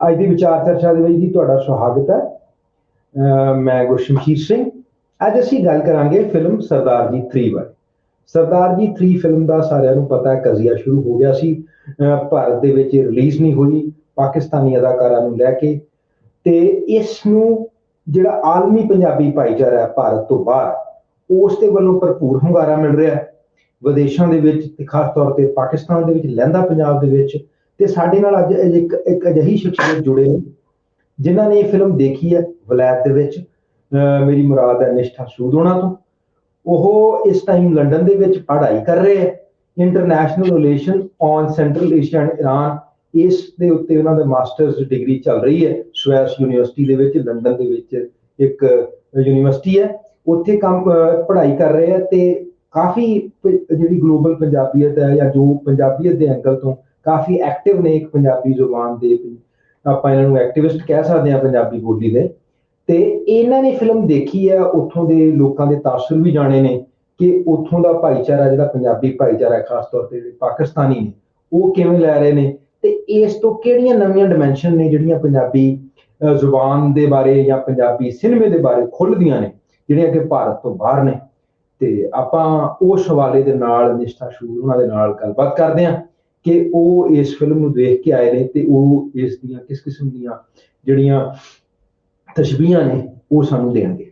ਅੱਜ ਦੀ ਵਿਚਾਰ ਚਰਚਾ ਦੇ ਵਿੱਚ ਜੀ ਤੁਹਾਡਾ ਸਵਾਗਤ ਹੈ। ਮੈਂ ਗੁਰਸ਼ਮਸ਼ੀਰ ਸਿੰਘ। ਅੱਜ ਅਸੀਂ ਗੱਲ ਕਰਾਂਗੇ ਫਿਲਮ ਸਰਦਾਰ ਜੀ 3 ਬਾਰੇ। ਸਰਦਾਰ ਜੀ 3 ਫਿਲਮ ਦਾ ਸਾਰਿਆਂ ਨੂੰ ਪਤਾ ਹੈ, ਕਜ਼ੀਆ ਸ਼ੁਰੂ ਹੋ ਗਿਆ ਸੀ। ਭਾਰਤ ਦੇ ਵਿੱਚ ਰਿਲੀਜ਼ ਨਹੀਂ ਹੋਈ ਪਾਕਿਸਤਾਨੀ ਅਦਾਕਾਰਾਂ ਨੂੰ ਲੈ ਕੇ। ਤੇ ਇਸ ਨੂੰ ਜਿਹੜਾ ਆਲਮੀ ਪੰਜਾਬੀ ਭਾਈਚਾਰਾ ਹੈ ਭਾਰਤ ਤੋਂ ਬਾਹਰ, ਉਸ ਦੇ ਵੱਲੋਂ ਭਰਪੂਰ ਹੁੰਗਾਰਾ ਮਿਲ ਰਿਹਾ ਹੈ। ਵਿਦੇਸ਼ਾਂ ਦੇ ਵਿੱਚ ਤੇ ਖਾਸ ਤੌਰ ਤੇ ਪਾਕਿਸਤਾਨ ਦੇ ਵਿੱਚ, ਲਹਿੰਦਾ ਪੰਜਾਬ ਦੇ ਵਿੱਚ ਤੇ ਸਾਡੇ ਨਾਲ ਅੱਜ ਇੱਕ ਇੱਕ ਅਜਿਹੀ ਸ਼ਖਸੀਅਤ ਜੁੜੇ ਨੇ, ਜਿਨ੍ਹਾਂ ਨੇ ਇਹ ਫਿਲਮ ਦੇਖੀ ਹੈ ਵਲੈਤ ਦੇ ਵਿੱਚ ਮੇਰੀ ਮੁਰਾਦ ਹੈ ਨਿਸ਼ਠਾ ਸੂਦ ਹੋਣਾ ਤੋਂ। ਉਹ ਇਸ ਟਾਈਮ ਲੰਡਨ ਦੇ ਵਿੱਚ ਪੜ੍ਹਾਈ ਕਰ ਰਹੇ ਹੈ international relation on Central Asia and Iran ਇਸ ਦੇ ਉੱਤੇ ਉਹਨਾਂ ਦਾ ਮਾਸਟਰਸ ਡਿਗਰੀ ਚੱਲ ਰਹੀ ਹੈ ਸਵੈਸ ਯੂਨੀਵਰਸਿਟੀ ਦੇ ਵਿੱਚ, ਲੰਡਨ ਦੇ ਵਿੱਚ ਇੱਕ ਯੂਨੀਵਰਸਿਟੀ ਹੈ, ਉੱਥੇ ਕੰਮ ਪੜ੍ਹਾਈ ਕਰ ਰਹੇ ਹੈ ਤੇ ਕਾਫੀ ਪ- ਜਿਹੜੀ ਗਲੋਬਲ ਪੰਜਾਬੀਅਤ ਹੈ ਜਾਂ ਜੋ ਪੰਜਾਬੀਅਤ ਦੇ ਐਂਗਲ ਤੋਂ ਕਾਫੀ ਐਕਟਿਵ ਨੇ ਇੱਕ ਪੰਜਾਬੀ ਜ਼ੁਬਾਨ ਦੇ ਆਪਾਂ ਇਹਨਾਂ ਨੂੰ ਐਕਟਿਵਿਸਟ ਕਹਿ ਸਕਦੇ ਹਾਂ ਪੰਜਾਬੀ ਬੋਲੀ ਦੇ। ਤੇ ਇਹਨਾਂ ਨੇ ਫਿਲਮ ਦੇਖੀ ਹੈ, ਉੱਥੋਂ ਦੇ ਲੋਕਾਂ ਦੇ ਤਾਸਰ ਵੀ ਜਾਣੇ ਨੇ ਕਿ ਉੱਥੋਂ ਦਾ ਭਾਈਚਾਰਾ, ਜਿਹੜਾ ਪੰਜਾਬੀ ਭਾਈਚਾਰਾ ਖਾਸ ਤੌਰ ਤੇ ਪਾਕਿਸਤਾਨੀ ਨੇ, ਉਹ ਕਿਵੇਂ ਲੈ ਰਹੇ ਨੇ? ਤੇ ਇਸ ਤੋਂ ਕਿਹੜੀਆਂ ਨਵੀਆਂ ਡਿਮੈਂਸ਼ਨ ਨੇ ਜਿਹੜੀਆਂ ਪੰਜਾਬੀ ਜ਼ੁਬਾਨ ਦੇ ਬਾਰੇ ਜਾਂ ਪੰਜਾਬੀ ਸਿਨੇਮੇ ਦੇ ਬਾਰੇ ਖੁੱਲ੍ਹਦੀਆਂ ਨੇ ਜਿਹੜੀਆਂ ਕਿ ਭਾਰਤ ਤੋਂ ਬਾਹਰ ਨੇ? ਤੇ ਆਪਾਂ ਉਸ ਹਵਾਲੇ ਦੇ ਨਾਲ, ਨਿਸ਼ਠਾ ਸ਼ੂਰ ਉਹਨਾਂ ਦੇ ਨਾਲ ਗੱਲਬਾਤ ਕਰਦੇ ਹਾਂ। ਕਿ ਉਹ ਇਸ ਫਿਲਮ ਨੂੰ ਦੇਖ ਕੇ ਆਏ ਨੇ ਤੇ ਉਹ ਇਸ ਦੀਆਂ ਕਿਸ ਕਿਸਮ ਦੀਆਂ ਜਿਹੜੀਆਂ ਤਸ਼ਬੀਹਾਂ ਨੇ ਉਹ ਸਾਨੂੰ ਦੇਣਗੇ।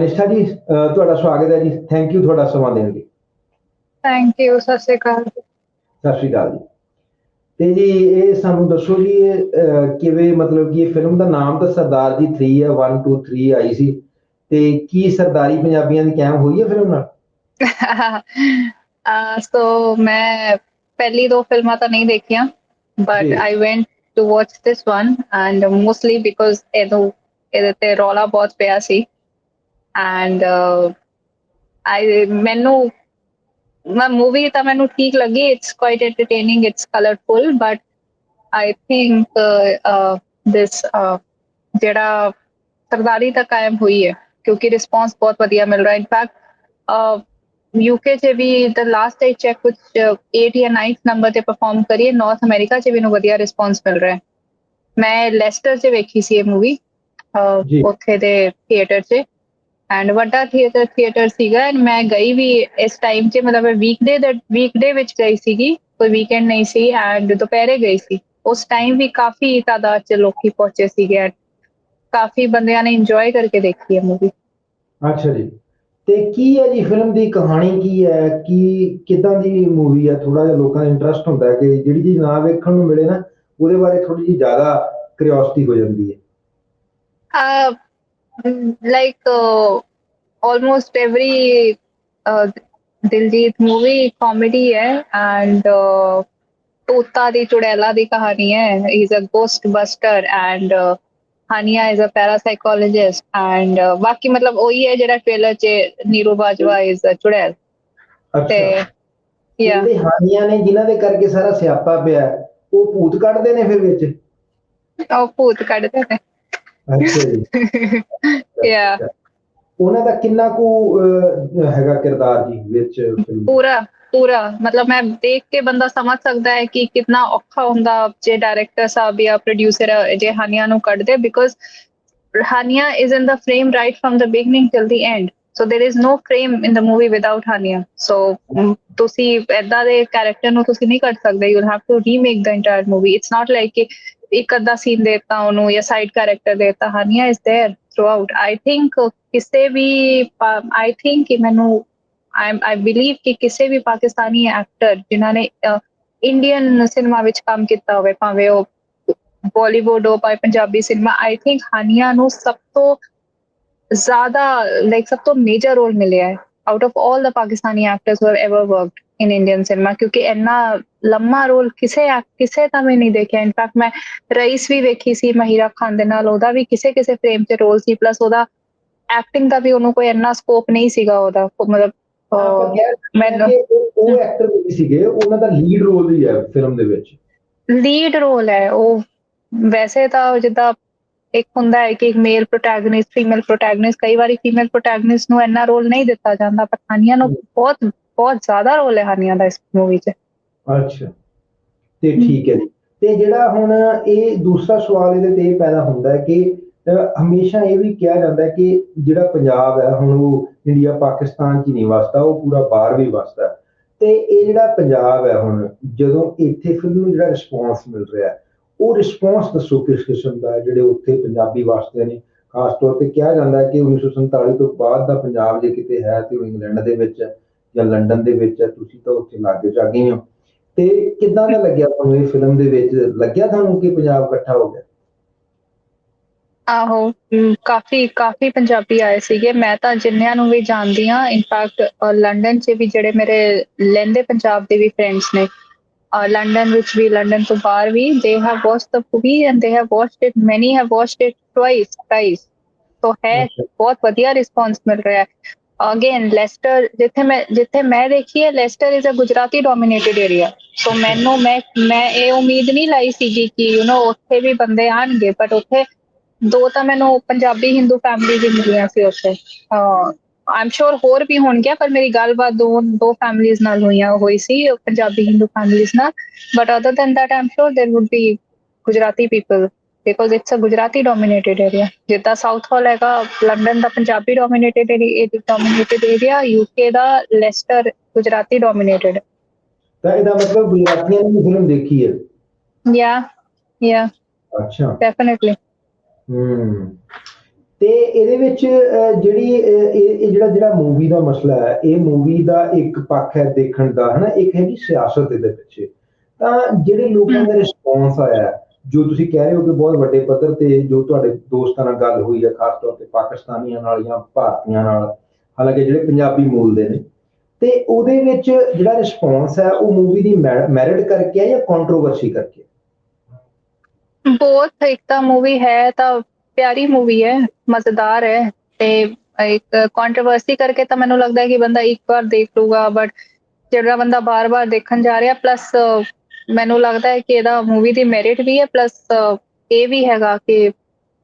ਨਿਸ਼ਠਾ ਜੀ ਤੁਹਾਡਾ ਸਵਾਗਤ ਹੈ ਜੀ। ਥੈਂਕ ਯੂ ਤੁਹਾਡਾ ਸਮਾਂ ਦੇਣ ਲਈ। ਥੈਂਕ ਯੂ ਸਤਿ ਸ਼੍ਰੀ ਅਕਾਲ ਸਤਿ ਸ਼੍ਰੀ ਅਕਾਲ ਜੀ। ਤੇ ਜੀ ਇਹ ਸਾਨੂੰ ਦੱਸੋ ਜੀ ਕਿਵੇਂ ਮਤਲਬ ਕਿ ਇਹ ਫਿਲਮ ਦਾ ਨਾਮ ਤਾਂ ਸਰਦਾਰ ਜੀ 3 ਹੈ 1 2 3 ਆਈ ਸੀ। ਤੇ ਕੀ ਸਰਦਾਰੀ ਪੰਜਾਬੀਆਂ ਦੀ ਕਾਇਮ ਹੋਈ ਹੈ ਫਿਲਮ ਨਾਲ? ਸੋ ਮੈਂ ਪਹਿਲੀ ਦੋ ਫਿਲਮਾਂ ਤਾਂ ਨਹੀਂ ਦੇਖੀਆਂ but. I went to watch this one and mostly because ਇਹਨੂੰ ਇਹਦੇ ਤੇ ਰੌਲਾ ਬਹੁਤ ਪਿਆ ਸੀ ਐਂਡ ਆਈ ਮੈਨੂੰ ਮੈਂ ਮੂਵੀ ਤਾਂ ਮੈਨੂੰ ਠੀਕ ਲੱਗੀ it's quite entertaining it's colourful but I think this ਜਿਹੜਾ ਸਰਦਾਰੀ ਤਾਂ ਕਾਇਮ ਹੋਈ ਹੈ ਕਿਉਂਕਿ ਰਿਸਪੌਂਸ ਬਹੁਤ ਵਧੀਆ ਮਿਲ ਰਿਹਾ ਇਨਫੈਕਟ ਯੂਕੇ 'ਚ ਵੀ ਦ ਲਾਸਟ ਆਈ ਚੈੱਕ ਕੁਝ 8 ਜਾਂ 9th ਨੰਬਰ ਤੇ ਪਰਫਾਰਮ ਕਰੀਏ ਨਾਰਥ ਅਮਰੀਕਾ 'ਚ ਵੀ ਨੂੰ ਵਧੀਆ ਰਿਸਪੌਂਸ ਮਿਲ ਰਿਹਾ ਹੈ। ਮੈਂ ਲੈਸਟਰ 'ਚ ਵੇਖੀ ਸੀ ਇਹ ਮੂਵੀ। ਉੱਥੇ ਦੇ ਥੀਏਟਰ 'ਚ। ਐਂਡ ਵੱਡਾ ਥੀਏਟਰ ਥੀਏਟਰ ਸੀਗਾ ਐਂਡ ਮੈਂ ਗਈ ਵੀ ਇਸ ਟਾਈਮ 'ਚ ਮਤਲਬ ਵੀਕਡੇ ਦਾ ਵੀਕਡੇ ਵਿੱਚ ਗਈ ਸੀਗੀ ਕੋਈ ਵੀਕਐਂਡ ਨਹੀਂ ਸੀ ਐਂਡ ਦੁਪਹਿਰੇ ਗਈ ਸੀ। ਉਸ ਟਾਈਮ ਵੀ ਕਾਫੀ ਤਾਦਾਦ 'ਚ ਲੋਕੀ ਪਹੁੰਚੇ ਸੀਗੇ ਕਾਫੀ ਬੰਦਿਆਂ ਨੇ ਇੰਜੋਏ ਕਰਕੇ ਦੇਖੀ ਹੈ ਮੂਵੀ ਅੱਛਾ ਜੀ। ਤੇ ਕੀ ਹੈ ਜੀ ਫਿਲਮ ਦੀ ਕਹਾਣੀ ਕੀ ਹੈ? ਕੀ ਕਿਦਾਂ ਦੀ ਮੂਵੀ ਹੈ? ਥੋੜਾ ਜਿਹਾ ਲੋਕਾਂ ਦਾ ਇੰਟਰਸਟ ਹੁੰਦਾ ਹੈ ਕਿ ਜਿਹੜੀ ਚੀਜ਼ ਨਾ ਵੇਖਣ ਨੂੰ ਮਿਲੇ ਨਾ ਉਹਦੇ ਬਾਰੇ ਥੋੜੀ ਜਿਹੀ ਜ਼ਿਆਦਾ ਕਿਉਰਿਓਸਿਟੀ ਹੋ ਜਾਂਦੀ ਹੈ। uh, mm, like uh, almost every uh, Diljit movie comedy ਹੈ ਐਂਡ ਤੋਤਾ ਦੀ ਚੁੜੈਲਾ ਦੀ ਕਹਾਣੀ ਹੈ। He is a ghost buster and Hania is a parapsychologist and ਬਾਕੀ ਮਤਲਬ ਉਹੀ ਹੈ ਜਿਹੜਾ ਟ੍ਰੇਲਰ 'ਚ ਨੀਰੂ ਬਾਜਵਾ ਇਜ਼ ਅ ਚੁੜੈਲ ਤੇ ਯਾ ਹਾਨੀਆਂ ਨੇ ਜਿਨ੍ਹਾਂ ਦੇ ਕਰਕੇ ਸਾਰਾ ਸਿਆਪਾ ਪਿਆ ਉਹ ਭੂਤ ਕੱਢਦੇ ਨੇ ਫਿਰ ਵਿੱਚ ਉਹ ਭੂਤ ਕੱਢਦੇ ਨੇ ਅੱਛਾ ਜੀ ਯਾ ਉਹਨਾਂ ਦਾ ਕਿੰਨਾ ਕੁ ਹੈਗਾ ਕਿਰਦਾਰ ਜੀ ਵਿੱਚ ਪੂਰਾ ਪੂਰਾ ਮਤਲਬ ਮੈਂ ਦੇਖ ਕੇ ਬੰਦਾ ਸਮਝ ਸਕਦਾ ਹੈ ਕਿ ਕਿੰਨਾ ਔਖਾ ਹੁੰਦਾ ਜੇ ਡਾਇਰੈਕਟਰ ਸਾਹਿਬ ਜਾਂ ਪ੍ਰੋਡਿਊਸਰ ਜੇ ਹਾਨੀਆ ਨੂੰ ਕੱਢਦੇ because Hania is in the frame right from the beginning till the end so there is no frame in the movie without Hania ਮ, ਤੁਸੀਂ ਏਦਾਂ ਦੇ ਕੈਰੈਕਟਰ ਨੂੰ ਤੁਸੀਂ ਨਹੀਂ ਕੱਢ ਸਕਦੇ will have to remake the entire movie it's not like ਕਿ ਇੱਕ ਅੱਧਾ ਸੀਨ ਦੇਤਾ ਉਹਨੂੰ ਜਾਂ ਸਾਈਡ ਕੈਰੈਕਟਰ ਦੇਤਾ ਹਾਨੀਆ is there throughout i think ਕਿਸੇ ਵੀ i think ਕਿ ਮੈਨੂੰ ਆਈ ਆਈ ਕਿ ਕਿਸੇ ਵੀ ਪਾਕਿਸਤਾਨੀ ਐਕਟਰ ਜਿਨ੍ਹਾਂ ਨੇ ਇੰਡੀਅਨ ਸਿਨੇਮਾ ਵਿੱਚ ਕੰਮ ਕੀਤਾ ਹੋਵੇ ਭਾਵੇਂ ਉਹ ਬਾਲੀਵੁੱਡ ਹੋ ਭਾਵੇਂ Punjabi cinema I think Hania ਨੂੰ ਸਭ ਤੋਂ ਜ਼ਿਆਦਾ ਲਾਈਕ ਸਭ ਤੋਂ ਮੇਜਰ ਰੋਲ ਮਿਲਿਆ ਹੈ out of 올 the Pakistani actors who have ever worked in Indian cinema ਕਿਉਂਕਿ ਇੰਨਾ ਲੰਮਾ ਰੋਲ ਕਿਸੇ ਕਿਸੇ ਤਾਂ ਮੈਂ ਨਹੀਂ ਦੇਖਿਆ ਇਨਫੈਕਟ ਮੈਂ ਰਈਸ ਵੀ ਵੇਖੀ ਸੀ ਮਹੀਰਾ ਖਾਨ ਦੇ ਨਾਲ ਉਹਦਾ ਵੀ ਕਿਸੇ ਕਿਸੇ ਫਰੇਮ 'ਚ ਰੋਲ ਸੀ ਪਲੱਸ ਉਹਦਾ ਐਕਟਿੰਗ ਦਾ ਵੀ ਉਹਨੂੰ ਕੋਈ ਇੰਨਾ ਸਕੋਪ ਨਹੀਂ ਸੀਗਾ ਉਹਦਾ ਮਤਲਬ ਮੈਨੂੰ- ਉਹ- ਐਕਟਰ ਵੀ ਸੀਗੇ ਉਹਨਾਂ ਦਾ ਲੀਡ ਰੋਲ ਹੀ ਹੈ ਫਿਲਮ ਦੇ ਵਿੱਚ। ਲੀਡ ਰੋਲ ਹੈ ਉਹ ਵੈਸੇ ਤਾਂ ਜਿੱਦਾਂ ਇੱਕ ਹੁੰਦਾ ਹੈ ਕਿ ਇੱਕ ਮੇਲ ਪ੍ਰੋਟੈਗਨਿਸਟ ਫੀਮੇਲ ਪ੍ਰੋਟੈਗਨਿਸਟ ਕਈ ਵਾਰੀ ਫੀਮੇਲ ਪ੍ਰੋਟੈਗਨਿਸਟ ਨੂੰ ਇੰਨਾ ਰੋਲ ਨਹੀਂ ਦਿੱਤਾ ਜਾਂਦਾ ਪਰ ਹਾਨੀਆ ਨੂੰ ਬਹੁਤ ਬਹੁਤ ਜ਼ਿਆਦਾ ਰੋਲ ਹੈ ਹਾਨੀਆ ਦਾ ਇਸ ਮੂਵੀ 'ਚ। ਅੱਛਾ। ਤੇ ਠੀਕ ਹੈ ਤੇ ਜਿਹੜਾ ਹੁਣ ਇਹ ਦੂਸਰਾ ਸਵਾਲ ਇਹਦੇ ਤੇ ਪੈਦਾ ਹੁੰਦਾ ਹੈ ਕਿ ਹਮੇਸ਼ਾ ਇਹ ਵੀ ਕਿਹਾ ਜਾਂਦਾ ਹੈ ਕਿ ਜਿਹੜਾ ਪੰਜਾਬ ਹੈ, ਹੁਣ ਉਹ ਇੰਡੀਆ ਪਾਕਿਸਤਾਨ 'ਚ ਨਹੀਂ ਵਸਦਾ, ਉਹ ਪੂਰਾ ਬਾਹਰ ਵੀ ਵਸਦਾ ਤੇ ਇਹ ਜਿਹੜਾ ਪੰਜਾਬ ਹੈ ਹੁਣ, ਜਦੋਂ ਇੱਥੇ ਫਿਲਮ ਨੂੰ ਜਿਹੜਾ ਰਿਸਪੌਂਸ ਮਿਲ ਰਿਹਾ ਉਹ ਰਿਸਪੌਂਸ ਦੱਸੋ ਕਿਸ ਕਿਸਮ ਦਾ ਜਿਹੜੇ ਉੱਥੇ ਪੰਜਾਬੀ ਵਸਦੇ ਨੇ। ਖਾਸ ਤੌਰ ਤੇ ਕਿਹਾ ਜਾਂਦਾ ਹੈ ਕਿ 1947 ਤੋਂ ਬਾਅਦ ਦਾ ਪੰਜਾਬ ਜੇ ਕਿਤੇ ਹੈ ਤੇ ਉਹ ਇੰਗਲੈਂਡ ਦੇ ਵਿੱਚ ਹੈ ਜਾਂ ਲੰਡਨ ਦੇ ਵਿੱਚ ਹੈ, ਤੁਸੀਂ ਤਾਂ ਉੱਥੇ ਲਾਗੇ ਜਾ ਗਏ ਹੋ। ਤੇ ਕਿੱਦਾਂ ਦਾ ਲੱਗਿਆ ਤੁਹਾਨੂੰ ਇਹ ਫਿਲਮ ਦੇ ਵਿੱਚ? ਲੱਗਿਆ ਤੁਹਾਨੂੰ ਕਿ ਪੰਜਾਬ ਇਕੱਠਾ ਹੋ ਗਿਆ? ਆਹੋ ਹਮ, ਕਾਫੀ ਕਾਫੀ ਪੰਜਾਬੀ ਆਏ ਸੀਗੇ ਮੈਂ ਤਾਂ ਜਿੰਨਿਆਂ ਨੂੰ ਵੀ ਜਾਣਦੀ ਆ ਇਨਫੈਕਟ ਲੰਡਨ 'ਚ ਵੀ ਜਿਹੜੇ ਮੇਰੇ ਲੈਂਦੇ ਪੰਜਾਬ ਦੇ ਵੀ ਫਰੈਂਡਸ ਨੇ uh, ਲੰਡਨ ਵਿੱਚ ਵੀ ਲੰਡਨ ਤੋਂ ਬਾਹਰ ਵੀ they have watched the movie and they have watched it many have watched it twice twice तो है ਬਹੁਤ ਵਧੀਆ ਰਿਸਪੌਂਸ ਮਿਲ ਰਿਹਾ ਹੈ ਅਗੇਨ ਲੈਸਟਰ ਜਿੱਥੇ ਮੈਂ ਜਿੱਥੇ ਮੈਂ ਦੇਖੀ ਹੈ Leicester is a Gujarati dominated area so ਮੈਨੂੰ ਮੈਂ ਮੈਂ ਇਹ ਉਮੀਦ ਨਹੀਂ ਲਾਈ ਸੀਗੀ ਕਿ ਯੂ نو ਉੱਥੇ ਵੀ ਬੰਦੇ ਆਣਗੇ ਬਟ ਉੱਥੇ ਦੋ ਤਾਂ ਮੈਨੂੰ ਪੰਜਾਬੀ ਹਿੰਦੂ ਫੈਮਿਲੀ ਵੀ ਮਿਲੀਆਂ ਸੀ ਉੱਥੇ ਆਮ ਸ਼ੋਰ ਹੋਰ ਵੀ ਹੋਣਗੀਆਂ ਪਰ ਮੇਰੀ ਗੱਲਬਾਤ ਦੋ ਦੋ ਫੈਮਿਲੀਆਂ ਨਾਲ ਹੋਈਆਂ ਹੋਈ ਸੀ ਪੰਜਾਬੀ ਹਿੰਦੂ ਫੈਮਿਲੀਆਂ ਨਾਲ but other than that I'm sure there would be Gujarati people because it's a Gujarati dominated area ਜਿੱਦਾਂ ਸਾਊਥ ਹਾਲ ਹੈਗਾ ਲੰਡਨ ਦਾ Punjabi dominated area dominated area UK ਦਾ ਲੈਸਟਰ ਗੁਜਰਾਤੀ ਡੋਮੀਨੇਟਡ ਤਾਂ ਇਹਦਾ ਮਤਲਬ ਗੁਜਰਾਤੀਆਂ ਨੇ ਵੀ ਫਿਲਮ ਦੇਖੀ ਹੈ ਯਾ ਯਾ ਅੱਛਾ ਡੈਫੀਨਿਟਲੀ ਹਮ ਤੇ ਇਹਦੇ ਵਿੱਚ ਜਿਹੜੀ ਇਹ ਜਿਹੜਾ ਜਿਹੜਾ ਮੂਵੀ ਦਾ ਮਸਲਾ ਹੈ, ਇਹ ਮੂਵੀ ਦਾ ਇੱਕ ਪੱਖ ਹੈ ਦੇਖਣ ਦਾ, ਹਨਾ? ਇੱਕ ਹੈਗੀ ਸਿਆਸਤ ਇਹਦੇ ਪਿੱਛੇ ਤਾਂ ਜਿਹੜੇ ਲੋਕਾਂ ਦਾ ਰਿਸਪੌਂਸ ਆਇਆ, ਜੋ ਤੁਸੀਂ ਕਹਿ ਰਹੇ ਹੋ ਕਿ ਬਹੁਤ ਵੱਡੇ ਪੱਧਰ ਤੇ ਜੋ ਤੁਹਾਡੇ ਦੋਸਤਾਂ ਨਾਲ ਗੱਲ ਹੋਈ ਹੈ, ਖਾਸ ਤੌਰ ਤੇ ਪਾਕਿਸਤਾਨੀਆਂ ਨਾਲ ਜਾਂ ਭਾਰਤੀਆਂ ਨਾਲ, ਹਾਲਾਂਕਿ ਜਿਹੜੇ ਪੰਜਾਬੀ ਮੂਲ ਦੇ ਨੇ, ਤੇ ਉਹਦੇ ਵਿੱਚ ਜਿਹੜਾ ਰਿਸਪੌਂਸ ਹੈ, ਉਹ ਮੂਵੀ ਦੀ ਮੈਰਿਟ ਕਰਕੇ ਹੈ ਜਾਂ ਕੰਟਰੋਵਰਸੀ ਕਰਕੇ ਬਹੁਤ ਇੱਕ ਤਾਂ ਮੂਵੀ ਹੈ, ਤਾਂ ਪਿਆਰੀ ਮੂਵੀ ਹੈ, ਮਜ਼ੇਦਾਰ ਹੈ ਤੇ ਇੱਕ ਕੰਟਰੋਵਰਸੀ ਕਰਕੇ ਤਾਂ ਮੈਨੂੰ ਲੱਗਦਾ ਹੈ ਕਿ ਬੰਦਾ ਇੱਕ ਵਾਰ ਦੇਖ ਲੂਗਾ ਬਟ ਜਿਹੜਾ ਬੰਦਾ ਬਾਰ-ਬਾਰ ਦੇਖਣ ਜਾ ਰਿਹਾ ਪਲੱਸ ਮੈਨੂੰ ਲੱਗਦਾ ਹੈ ਕਿ ਇਹਦਾ ਮੂਵੀ ਦੀ ਮੈਰਿਟ ਵੀ ਹੈ ਪਲੱਸ ਇਹ ਵੀ ਹੈਗਾ ਕਿ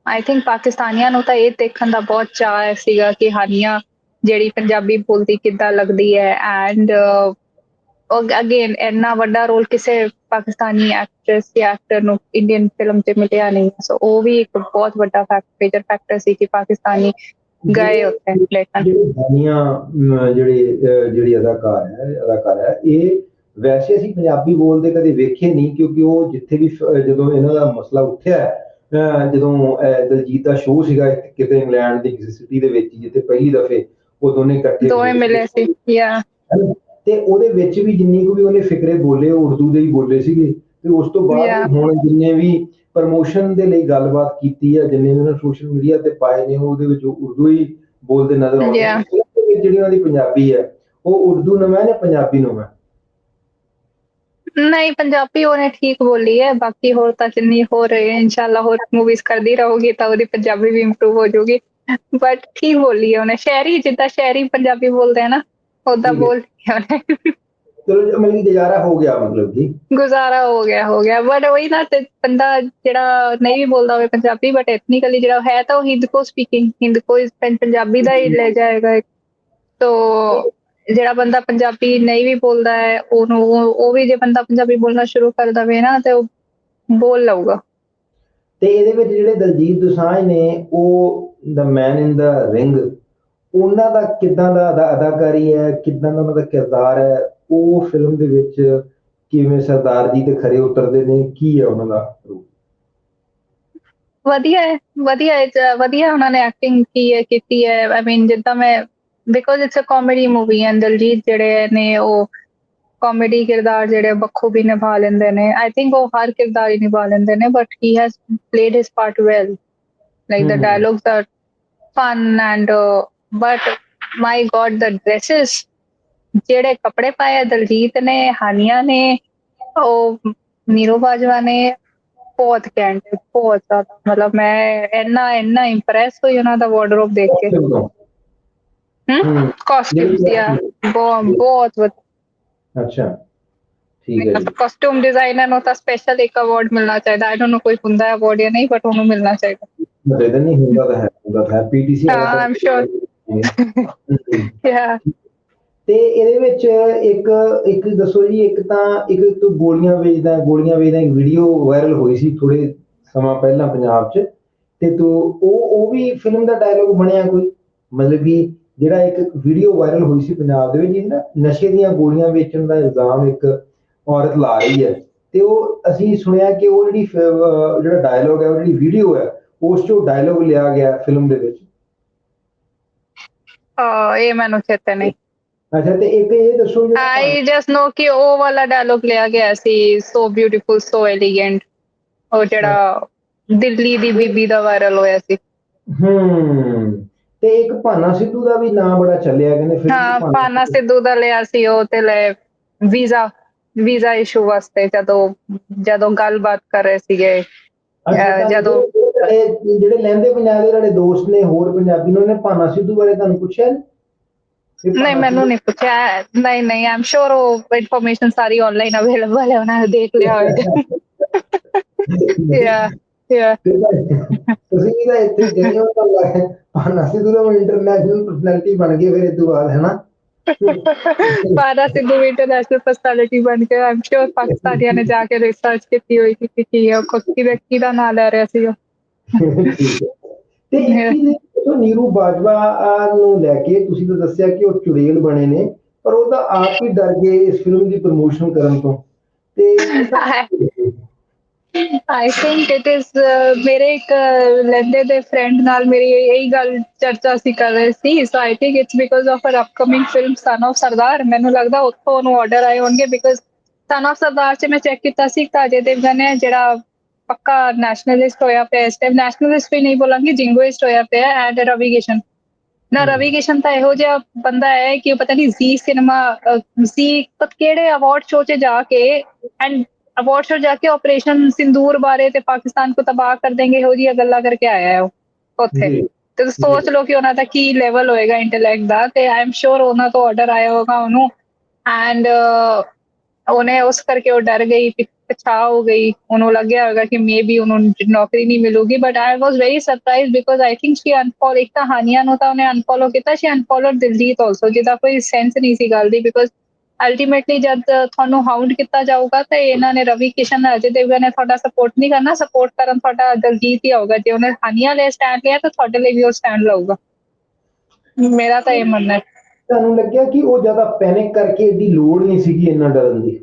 ਆਈ ਥਿੰਕ ਪਾਕਿਸਤਾਨੀਆਂ ਨੂੰ ਤਾਂ ਇਹ ਦੇਖਣ ਦਾ ਬਹੁਤ ਚਾਅ ਸੀਗਾ ਕਿ ਹਾਨੀਆਂ ਜਿਹੜੀ ਪੰਜਾਬੀ ਬੋਲਦੀ ਕਿੱਦਾਂ ਲੱਗਦੀ ਹੈ ਐਂਡ ਅਗੇਨ ਇੰਨਾ ਵੱਡਾ ਰੋਲ ਕਿਸੇ ਪਾਕਿਸਤਾਨੀ ਐਕਟਰੈਸ ਜਾਂ ਐਕਟਰ ਨੂੰ ਇੰਡੀਅਨ ਫਿਲਮ 'ਚ ਮਿਲਿਆ ਨਹੀਂ। ਸੋ ਉਹ ਵੀ ਇੱਕ ਬਹੁਤ ਵੱਡਾ ਫੈਕਟਰ ਮੇਜਰ ਫੈਕਟਰ ਸੀ ਕਿ ਪਾਕਿਸਤਾਨੀ ਗਏ ਉੱਥੇ ਲੇਟਨ ਜਿਹੜੇ ਦਾਨੀਆਂ ਅਮ, ਜਿਹੜੇ ਜਿਹੜੀ ਅਦਾਕਾਰ ਹੈ ਅਦਾਕਾਰ ਹੈ ਇਹ ਵੈਸੇ ਅਸੀਂ ਪੰਜਾਬੀ ਬੋਲਦੇ ਕਦੇ ਵੇਖੇ ਨਹੀਂ ਕਿਉਂਕਿ ਉਹ ਜਿੱਥੇ ਵੀ ਜਦੋਂ ਇਹਨਾਂ ਦਾ ਮਸਲਾ ਉੱਠਿਆ ਜਦੋਂ ਦਲਜੀਤ ਦਾ ਸ਼ੋਅ ਸੀਗਾ ਕਿਤੇ ਇੰਗਲੈਂਡ ਦੀ ਕਿਸੇ ਸਿਟੀ ਦੇ ਵਿੱਚ ਜਿੱਥੇ ਪਹਿਲੀ ਦਫੇ ਉਹ ਦੋਨੇ ਇਕੱਠੇ ਦੋਵੇਂ ਮਿਲੇ ਸੀ ਯਾ? ਤੇ ਉਹਦੇ ਵਿੱਚ ਵੀ ਜਿੰਨੀ ਕੁ ਵੀ ਉਹਨੇ ਫਿਕਰੇ ਬੋਲੇ ਉਹ ਉਰਦੂ ਦੇ ਹੀ ਬੋਲੇ ਸੀਗੇ। ਤੇ ਉਸ ਤੋਂ ਬਾਅਦ. ਹੁਣ ਜਿੰਨੇ ਵੀ ਪ੍ਰਮੋਸ਼ਨ ਦੇ ਲਈ ਗੱਲਬਾਤ ਕੀਤੀ ਹੈ ਜਿੰਨੇ ਵੀ ਉਹਨਾਂ ਸੋਸ਼ਲ ਮੀਡੀਆ ਤੇ ਪਾਏ ਨੇ ਉਹਦੇ ਵਿੱਚ ਉਰਦੂ ਹੀ ਬੋਲਦੇ ਨਜ਼ਰ ਆਉਂਦੇ. ਨੇ। ਜਿਹੜੀ ਉਹਨਾਂ ਦੀ ਪੰਜਾਬੀ ਹੈ ਉਹ ਉਰਦੂ ਨਵਾਂ ਨੇ ਪੰਜਾਬੀ ਨਵਾਂ ਨਹੀਂ ਪੰਜਾਬੀ ਉਹਨੇ ਠੀਕ ਬੋਲੀ ਹੈ। ਬਾਕੀ ਹੋਰ ਤਾਂ ਜਿੰਨੀ ਹੋ ਰਹੀ ਹੈ ਇਨਸ਼ਾਅੱਲਾ ਹੋਰ ਮੂਵੀਜ਼ ਕਰਦੀ ਰਹੂਗੀ ਤਾਂ ਉਹਦੀ ਪੰਜਾਬੀ ਵੀ ਇੰਪਰੂਵ ਹੋ ਜਾਊਗੀ। ਬਟ ਠੀਕ ਬੋਲੀ ਹੈ ਉਹਨੇ। ਸ਼ਹਿਰੀ ਜਿੱਦਾਂ ਸ਼ਹਿਰੀ ਪੰਜਾਬੀ ਬੋਲਦੇ ਆ ਨਾ ਹੈ। ਬੋਲ ਉਹਨੇ ਚਲੋ ਕਿ ਗੁਜ਼ਾਰਾ ਹੋ ਗਿਆ ਮਤਲਬ ਕਿ। ਗੁਜ਼ਾਰਾ ਹੋ ਗਿਆ ਹੋ ਗਿਆ। ਬਟ ਉਹੀ ਨਾ ਤੇ ਬੰਦਾ ਜਿਹੜਾ ਨਹੀਂ ਵੀ ਬੋਲਦਾ ਹੋਵੇ ਪੰਜਾਬੀ ਬਟ ਐਥਨੀਕਲੀ ਜਿਹੜਾ ਹੈ ਤਾਂ ਉਹ ਹਿੰਦਕੋ ਸਪੀਕਿੰਗ ਹਿੰਦਕੋ ਇਸ ਪੰਜਾਬੀ ਦਾ ਹੀ ਲੈ ਜਾਏਗਾ। ਤੋ ਜਿਹੜਾ ਬੰਦਾ ਪੰਜਾਬੀ ਨਹੀਂ ਵੀ ਬੋਲਦਾ ਹੈ ਉਹਨੂੰ ਉਹ ਉਹ ਵੀ ਜੇ ਬੰਦਾ ਪੰਜਾਬੀ ਬੋਲਣਾ ਸ਼ੁਰੂ ਕਰ ਦਵੇ ਨਾ ਤੇ ਉਹ ਬੋਲ ਲਊਗਾ। ਤੇ ਇਹਦੇ ਵਿੱਚ ਜਿਹੜੇ ਦਲਜੀਤ ਦੋਸਾਂਝ ਨੇ ਉਹ ਦਾ ਮੈਨ ਇਨ ਦਾ ਰਿੰਗ ਉਹਨਾਂ ਦਾ ਕਿਦਾਂ ਦਾ ਅਦਾ- ਅਦਾਕਾਰੀ ਹੈ ਕਿਦਾਂ ਦਾ ਉਹਨਾਂ ਦਾ ਕਿਰਦਾਰ ਹੈ ਉਹ ਫਿਲਮ ਦੇ ਵਿੱਚ ਕਿਵੇਂ ਸਰਦਾਰ ਜੀ ਤੇ ਖਰੇ ਉਤਰਦੇ ਨੇ ਕੀ ਹੈ ਉਹਨਾਂ ਦਾ ਰੂਪ ਵਧੀਆ ਹੈ ਵਧੀਆ ਹੈ ਜ- ਵਧੀਆ ਉਹਨਾਂ ਨੇ ਐਕਟਿੰਗ ਕੀ ਹੈ ਕੀਤੀ ਹੈ ਆਈ ਮੀਨ ਜਿੱਦਾਂ ਮੈਂ because it's a comedy movie and Diljit ਜਿਹੜੇ ਨੇ ਉਹ ਕਾਮੇਡੀ ਕਿਰਦਾਰ ਜਿਹੜੇ ਬਖੂਬੀ ਨਿਭਾ ਲੈਂਦੇ ਨੇ ਆਈ ਥਿੰਕ ਉਹ ਹਰ ਕਿਰਦਾਰ ਹੀ ਨਿਭਾ ਲੈਂਦੇ ਨੇ but he has played his part well like the hmm. Dialogues are fun and but my God the dresses ਜਿਹੜੇ ਕੱਪੜੇ ਪਾਏ ਦਲਜੀਤ ਨੇ ਹਾਨੀਆਂ ਨੇ ਉਹ ਨੀਰੂ ਬਾਜਵਾ ਨੇ ਬਹੁਤ ਹੈ, ਬਹੁਤ ਜ਼ਿਆਦਾ। ਮਤਲਬ ਮੈਂ ਇੰਨਾ ਇੰਨਾ ਇੰਪ੍ਰੈਸ ਹੋਈ ਉਹਨਾਂ ਦਾ ਵਾਰਡਰੋਬ ਦੇਖ ਕੇ। ਹਮ ਜਿਹੜੀ- ਯਾ ਬਹੁਤ ਬਹੁਤ ਅੱਛਾ। ਠੀਕ ਹੈ ਕਾਸਟਿਊਮ ਡਿਜ਼ਾਈਨਰ ਨੂੰ ਤਾਂ ਸਪੈਸ਼ਲ ਇੱਕ ਅਵਾਰਡ ਮਿਲਣਾ ਚਾਹੀਦਾ। ਆਈ ਡੋਨਟ ਨੋ ਕੋਈ ਹੁੰਦਾ ਅਵਾਰਡ ਜਾਂ ਨਹੀਂ ਬਟ ਉਹਨੂੰ ਮਿਲਣਾ ਚਾਹੀਦਾ। ਨਹੀਂ ਹੁੰਦਾ ਤਾਂ ਹੈ ਹੁੰਦਾ ਹੈ। ਪੀਟੀਸੀ ਹਾਂ, I'm sure. ਯਾ ਤੇ ਇਹਦੇ ਵਿੱਚ ਇੱਕ ਇੱਕ ਦੱਸੋ ਜੀ ਇੱਕ ਤਾਂ ਇੱਕ ਤੂੰ ਗੋਲੀਆਂ ਵੇਚਦਾ ਗੋਲੀਆਂ ਵੇਚਦਾ ਇੱਕ ਵੀਡੀਓ ਵਾਇਰਲ ਹੋਈ ਸੀ ਥੋੜੇ ਸਮਾਂ ਪਹਿਲਾਂ ਪੰਜਾਬ 'ਚ। ਤੇ ਤੂੰ ਉਹ ਉਹ ਵੀ ਫਿਲਮ ਦਾ ਡਾਇਲੋਗ ਬਣਿਆ ਕੋਈ? ਮਤਲਬ ਕਿ ਜਿਹੜਾ ਇੱਕ ਵੀਡੀਓ ਵਾਇਰਲ ਹੋਈ ਸੀ ਪੰਜਾਬ ਦੇ ਵਿੱਚ ਜਿਹਦਾ ਨਸ਼ੇ ਦੀਆਂ ਗੋਲੀਆਂ ਵੇਚਣ ਦਾ ਇਲਜ਼ਾਮ ਇੱਕ ਔਰਤ ਲਾ ਰਹੀ ਹੈ। ਤੇ ਉਹ ਅਸੀਂ ਸੁਣਿਆ ਕਿ ਉਹ ਜਿਹੜੀ ਜਿਹੜਾ ਡਾਇਲੋਗ ਹੈ ਉਹ ਜਿਹੜੀ ਵੀਡੀਓ ਹੈ ਉਸ ਚੋਂ ਡਾਇਲੋਗ ਲਿਆ ਗਿਆ ਫਿਲਮ ਦੇ ਵਿੱਚ। ਮੈਨੂੰ ਚੇਤੇ ਨਹੀਂ। ਅੱਛਾ ਤੇ ਇੱਕ ਇਹ ਦੱਸੋ ਜਿਹੜਾ ਆਈ ਜਸਟ ਨੋ ਕਿ ਉਹ ਵਾਲਾ ਡਾਇਲੋਗ ਲਿਆ ਗਿਆ ਸੀ ਸੋ ਬਿਊਟੀਫੁਲ ਸੋ ਐਲੀਗੈਂਟ ਉਹ ਜਿਹੜਾ ਦਿੱਲੀ ਦੀ ਬੀਬੀ ਦਾ ਵਾਇਰਲ ਹੋਇਆ ਸੀ। ਹੂੰ ਤੇ ਇੱਕ ਭਾਨਾ ਸਿੱਧੂ ਦਾ ਵੀ ਨਾਮ ਬੜਾ ਚੱਲਿਆ ਕਹਿੰਦੇ ਫਿਰ ਹਾਂ ਪਾਨਾ ਸਿੱਧੂ। ਦਾ ਲਿਆ ਸੀ ਉਹ ਤੇ ਲੈ ਵੀਜ਼ਾ ਵੀਜ਼ਾ ਇਸ਼ੂ ਵਾਸਤੇ ਜਦੋਂ ਜਦੋਂ ਗੱਲਬਾਤ ਕਰ ਰਹੇ ਸੀਗੇ। ਜਦੋਂ- ਜਿਹੜੇ ਜਿਹੜੇ ਲਹਿੰਦੇ ਪੰਜਾਬ ਦੇ ਤੁਹਾਡੇ ਦੋਸਤ ਨੇ ਹੋਰ ਪੰਜਾਬੀ ਨੇ ਉਹਨੇ ਸਿੱਧੂ ਬਾਰੇ ਤੁਹਾਨੂੰ ਪੁੱਛਿਆ ਨੀ? ਨਹੀਂ ਮੈਨੂੰ ਨਹੀਂ ਪੁੱਛਿਆ ਨਹੀਂ ਨਹੀਂ ਆਮ ਸ਼ੋਰ ਉਹ ਇਨਫੋਰਮੇਸ਼ਨ ਸਾਰੀ ਆਨਲਾਈਨ ਅਵੇਲੇਬਲ ਹੈ ਉਹਨਾਂ ਨੇ ਦੇਖ ਲਿਆ ਹੋਵੇਗਾ ਯਾ ਯਾ ਤੁਸੀਂ ਵੀ ਤਾਂ ਇੱਥੇ ਗਏ ਹੋ ਤਾਂ ਲੱਗ- ਭਾਨਾ ਸਿੱਧੂ ਦਾ ਇੰਟਰਨੈਸ਼ਨਲ ਪਰਸਨੈਲਿਟੀ ਬਣ ਗਏ ਫਿਰ ਇਹ ਤੋਂ ਬਾਅਦ ਹੈ ਨਾ ਪਾਨਾ ਸਿੱਧੂ ਇੰਟਰਨੈਸ਼ਨਲ ਪਰਸਨੈਲਿਟੀ ਬਣ ਕੇ ਆਮ ਸ਼ੋਰ ਪਾਕਿਸਤਾਨੀਆਂ ਨੇ ਜਾ ਕੇ ਰਿਸਰਚ ਕੀਤੀ ਹੋਈ ਕਿ ਕੀ ਹੈ ਉਹ ਕੀ ਵਿਅਕਤੀ ਦਾ ਨਾਮ ਲੈ ਰਿਹਾ ਸੀ ਉਹ। ਤੇ ਇਹ ਨੀਰੂ ਬਾਜਵਾ ਨੂੰ ਲੈ ਕੇ ਤੁਸੀਂ ਤਾਂ ਦੱਸਿਆ ਕਿ ਉਹ ਚੁੜੇਲ ਬਣੇ ਨੇ ਪਰ ਉਹ ਤਾਂ ਆਪ ਹੀ ਡਰ ਗਏ ਇਸ ਫਿਲਮ ਦੀ ਪ੍ਰਮੋਸ਼ਨ ਕਰਨ ਤੋਂ। ਤੇ ਆਈ ਥਿੰਕ ਇਟ ਇਜ਼ ਮੇਰੇ ਇੱਕ ਲੈਂਦੇ ਦੇ ਫਰੈਂਡ ਨਾਲ ਮੇਰੀ ਇਹੀ ਗੱਲ ਚਰਚਾ ਸੀ ਕਰ ਰਹੇ ਸੀ। So I think it's because of her upcoming film Son of Sardaar ਮੈਨੂੰ ਲੱਗਦਾ ਉੱਥੋਂ ਉਹਨੂੰ ਆਰਡਰ ਆਏ ਹੋਣਗੇ ਬਿਕਾਜ਼ ਸਨ ਆਫ ਸਰਦਾਰ 'ਚ ਮੈਂ ਚੈੱਕ ਕੀਤਾ ਸੀ ਦੇਵਗਨ ਹੈ ਜਿਹੜਾ ਪੱਕਾ ਨੈਸ਼ਨਲਿਸਟ ਹੋਇਆ ਪਿਆ ਇਸ ਟਾਈਮ ਨੈਸ਼ਨਲਿਸਟ ਵੀ ਨਹੀਂ ਬੋਲਾਂਗੀ ਜਿੰਗੋਇਸਟ ਹੋਇਆ ਪਿਆ ਐਂਡ ਰਵੀ ਕਿਸ਼ਨ। ਨਾ। ਰਵੀ ਕਿਸ਼ਨ ਤਾਂ ਇਹੋ ਜਿਹਾ ਬੰਦਾ ਹੈ ਕਿ ਪਤਾ ਨਹੀਂ ਜ਼ੀ ਸਿਨੇਮਾ ਜ਼ੀ ਕਿਹੜੇ ਅਵਾਰਡ ਸ਼ੋਅ 'ਚ ਜਾ ਕੇ ਐਂਡ ਅਵਾਰਡ ਸ਼ੋਅ ਜਾ ਕੇ ਆਪਰੇਸ਼ਨ ਸਿੰਦੂਰ ਬਾਰੇ ਤੇ ਪਾਕਿਸਤਾਨ ਕੋ ਤਬਾਹ ਕਰ ਦੇਂਗੇ ਇਹੋ ਜਿਹੀਆਂ ਗੱਲਾਂ ਕਰਕੇ ਆਇਆ ਹੈ ਉਹ ਉੱਥੇ। ਤੇ ਸੋਚ ਲਓ ਕਿ ਉਹਨਾਂ ਦਾ ਕੀ ਲੈਵਲ ਹੋਏਗਾ ਇੰਟੈਲੈਕਟ ਦਾ ਤੇ ਆਈ ਐਮ ਸ਼ੋਰ ਉਹਨਾਂ ਤੋਂ ਆਰਡਰ ਆਇਆ ਹੋਗਾ ਉਹਨੂੰ। ਐਂਡ ਉਹਨੇ ਉਸ ਕਰਕੇ ਉਹ ਡਰ ਗਈ ਪਿ- ਪਿਛਾ ਹੋ ਗਈ। ਉਹਨੂੰ ਲੱਗਿਆ ਹੋਵੇਗਾ ਕਿ ਮੇਬੀ ਉਹਨੂੰ ਨੌਕਰੀ ਨਹੀਂ ਮਿਲੂਗੀ। But I was very surprise because I think she unfollow ਇੱਕ ਤਾਂ ਹਾਨੀਆਂ ਨੂੰ ਤਾਂ ਉਹਨੇ ਅਨਫੋਲੋ ਕੀਤਾ। ਸ਼ੀ ਅਨਫੋਲੋਡ ਦਿਲਜੀਤ ਆਲਸੋ ਜਿਹਦਾ ਕੋਈ ਸੈਂਸ ਨਹੀਂ ਸੀ ਗੱਲ ਦੀ ਬਿਕੋਜ਼ ਅਲਟੀਮੇਟਲੀ ਜਦ ਤੁਹਾਨੂੰ ਹਾਊਂਡ ਕੀਤਾ ਜਾਊਗਾ ਤਾਂ ਇਹਨਾਂ ਨੇ ਰਵੀ ਕਿਸ਼ਨ, ਅਜੇ ਦੇਵਗਨ ਨੇ ਤੁਹਾਡਾ ਸਪੋਰਟ ਨਹੀਂ ਕਰਨਾ। ਸਪੋਰਟ ਕਰਨ ਤੁਹਾਡਾ ਦਲਜੀਤ ਹੀ ਆਊਗਾ। ਜੇ ਉਹਨੇ ਹਾਨੀਆਂ ਲਈ ਸਟੈਂਡ ਲਿਆ ਤਾਂ ਤੁਹਾਡੇ ਲਈ ਵੀ ਉਹ ਸਟੈਂਡ ਲਊਗਾ। ਮੇਰਾ ਤਾਂ ਇਹ ਮੰਨਣਾ ਹੈ। ਤੁਹਾਨੂੰ ਲੱਗਿਆ ਕਿ ਉਹ ਜ਼ਿਆਦਾ ਪੈਨਿਕ ਕਰਕੇ ਇਹਦੀ ਲੋੜ ਨਹੀਂ ਸੀਗੀ ਇੰਨਾ ਡਰਨ ਦੀ?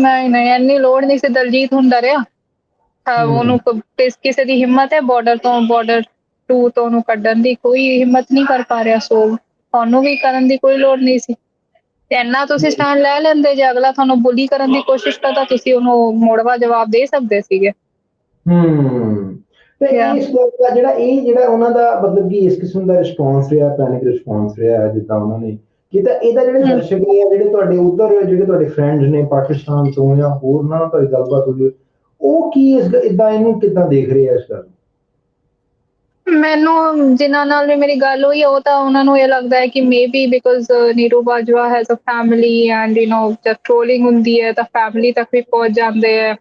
ਨਹੀਂ ਨਹੀਂ ਇੰਨੀ ਲੋੜ ਨਹੀਂ ਸੀ ਦਲਜੀਤ ਹੁਣ ਡਰਿਆ ਤਾਂ। ਉਹਨੂੰ ਕ- ਕਿਸ- ਕਿਸੇ ਦੀ ਹਿੰਮਤ ਹੈ ਬਾਰਡਰ ਤੋਂ ਬਾਰਡਰ 2 ਤੋਂ ਉਹਨੂੰ ਕੱਢਣ ਦੀ? ਕੋਈ ਹਿੰਮਤ ਨਹੀਂ ਕਰ ਪਾ ਰਿਹਾ ਸੋ ਤੁਹਾਨੂੰ ਵੀ ਕਰਨ ਦੀ ਕੋਈ ਲੋੜ ਨਹੀਂ ਸੀ। ਤੇ ਇੰਨਾ ਤੁਸੀਂ ਸਟੈਂਡ ਲੈ ਲੈਂਦੇ ਜੇ ਅਗਲਾ ਤੁਹਾਨੂੰ ਬੁਲੀ ਕਰਨ ਦੀ ਕੋਸ਼ਿਸ਼ ਕਰਦਾ ਤੁਸੀਂ ਉਹਨੂੰ ਮੋੜਵਾ ਜਵਾਬ ਦੇ ਸਕਦੇ ਸੀਗੇ। ਹੂੰ। ਤੇ Yeah. ਇਸ ਦਾ ਜਿਹੜਾ ਇਹ ਜਿਹੜਾ ਉਹਨਾਂ ਦਾ ਮਤਲਬ ਕਿ ਇਸ ਕਿਸਮ ਦਾ ਰਿਸਪੌਂਸ ਰਿਹਾ ਪੈਨਿਕ ਰਿਸਪੌਂਸ ਰਿਹਾ ਜਿੱਦਾਂ ਉਹਨਾਂ ਨੇ ਕੀਤਾ ਇਹਦਾ ਜਿਹੜੇ ਹਮ। ਦਰਸ਼ਕ ਨੇ ਆ, ਜਿਹੜੇ ਤੁਹਾਡੇ ਉਧਰ ਜਿਹੜੇ ਤੁਹਾਡੇ ਫਰੈਂਡਸ ਨੇ ਪਾਕਿਸਤਾਨ ਤੋਂ ਜਾਂ ਹੋਰ ਉਹਨਾਂ ਨਾਲ ਤੁਹਾਡੀ ਗੱਲਬਾਤ ਹੋਈ ਹੋਈ, ਉਹ ਕੀ ਇਸ ਇਦਾਂ ਇਹਨੂੰ ਕਿਦਾਂ ਦੇਖ ਰਹੇ ਆ ਇਸ ਗੱਲ ਨੂੰ? ਮੈਨੂੰ ਜਿਨ੍ਹਾਂ ਨਾਲ ਵੀ ਮੇਰੀ ਗੱਲ ਹੋਈ ਹੈ, ਉਹ ਤਾਂ ਉਹਨਾਂ ਨੂੰ ਇਹ ਲੱਗਦਾ ਹੈ ਕਿ maybe because Neeru Bajwa has a family and you know ਜਦ ਟ੍ਰੋਲਿੰਗ ਹੁੰਦੀ ਹੈ ਤਾਂ ਫੈਮਿਲੀ ਤੱਕ ਵੀ ਪਹੁੰਚ ਜਾਂਦੇ ਹੈ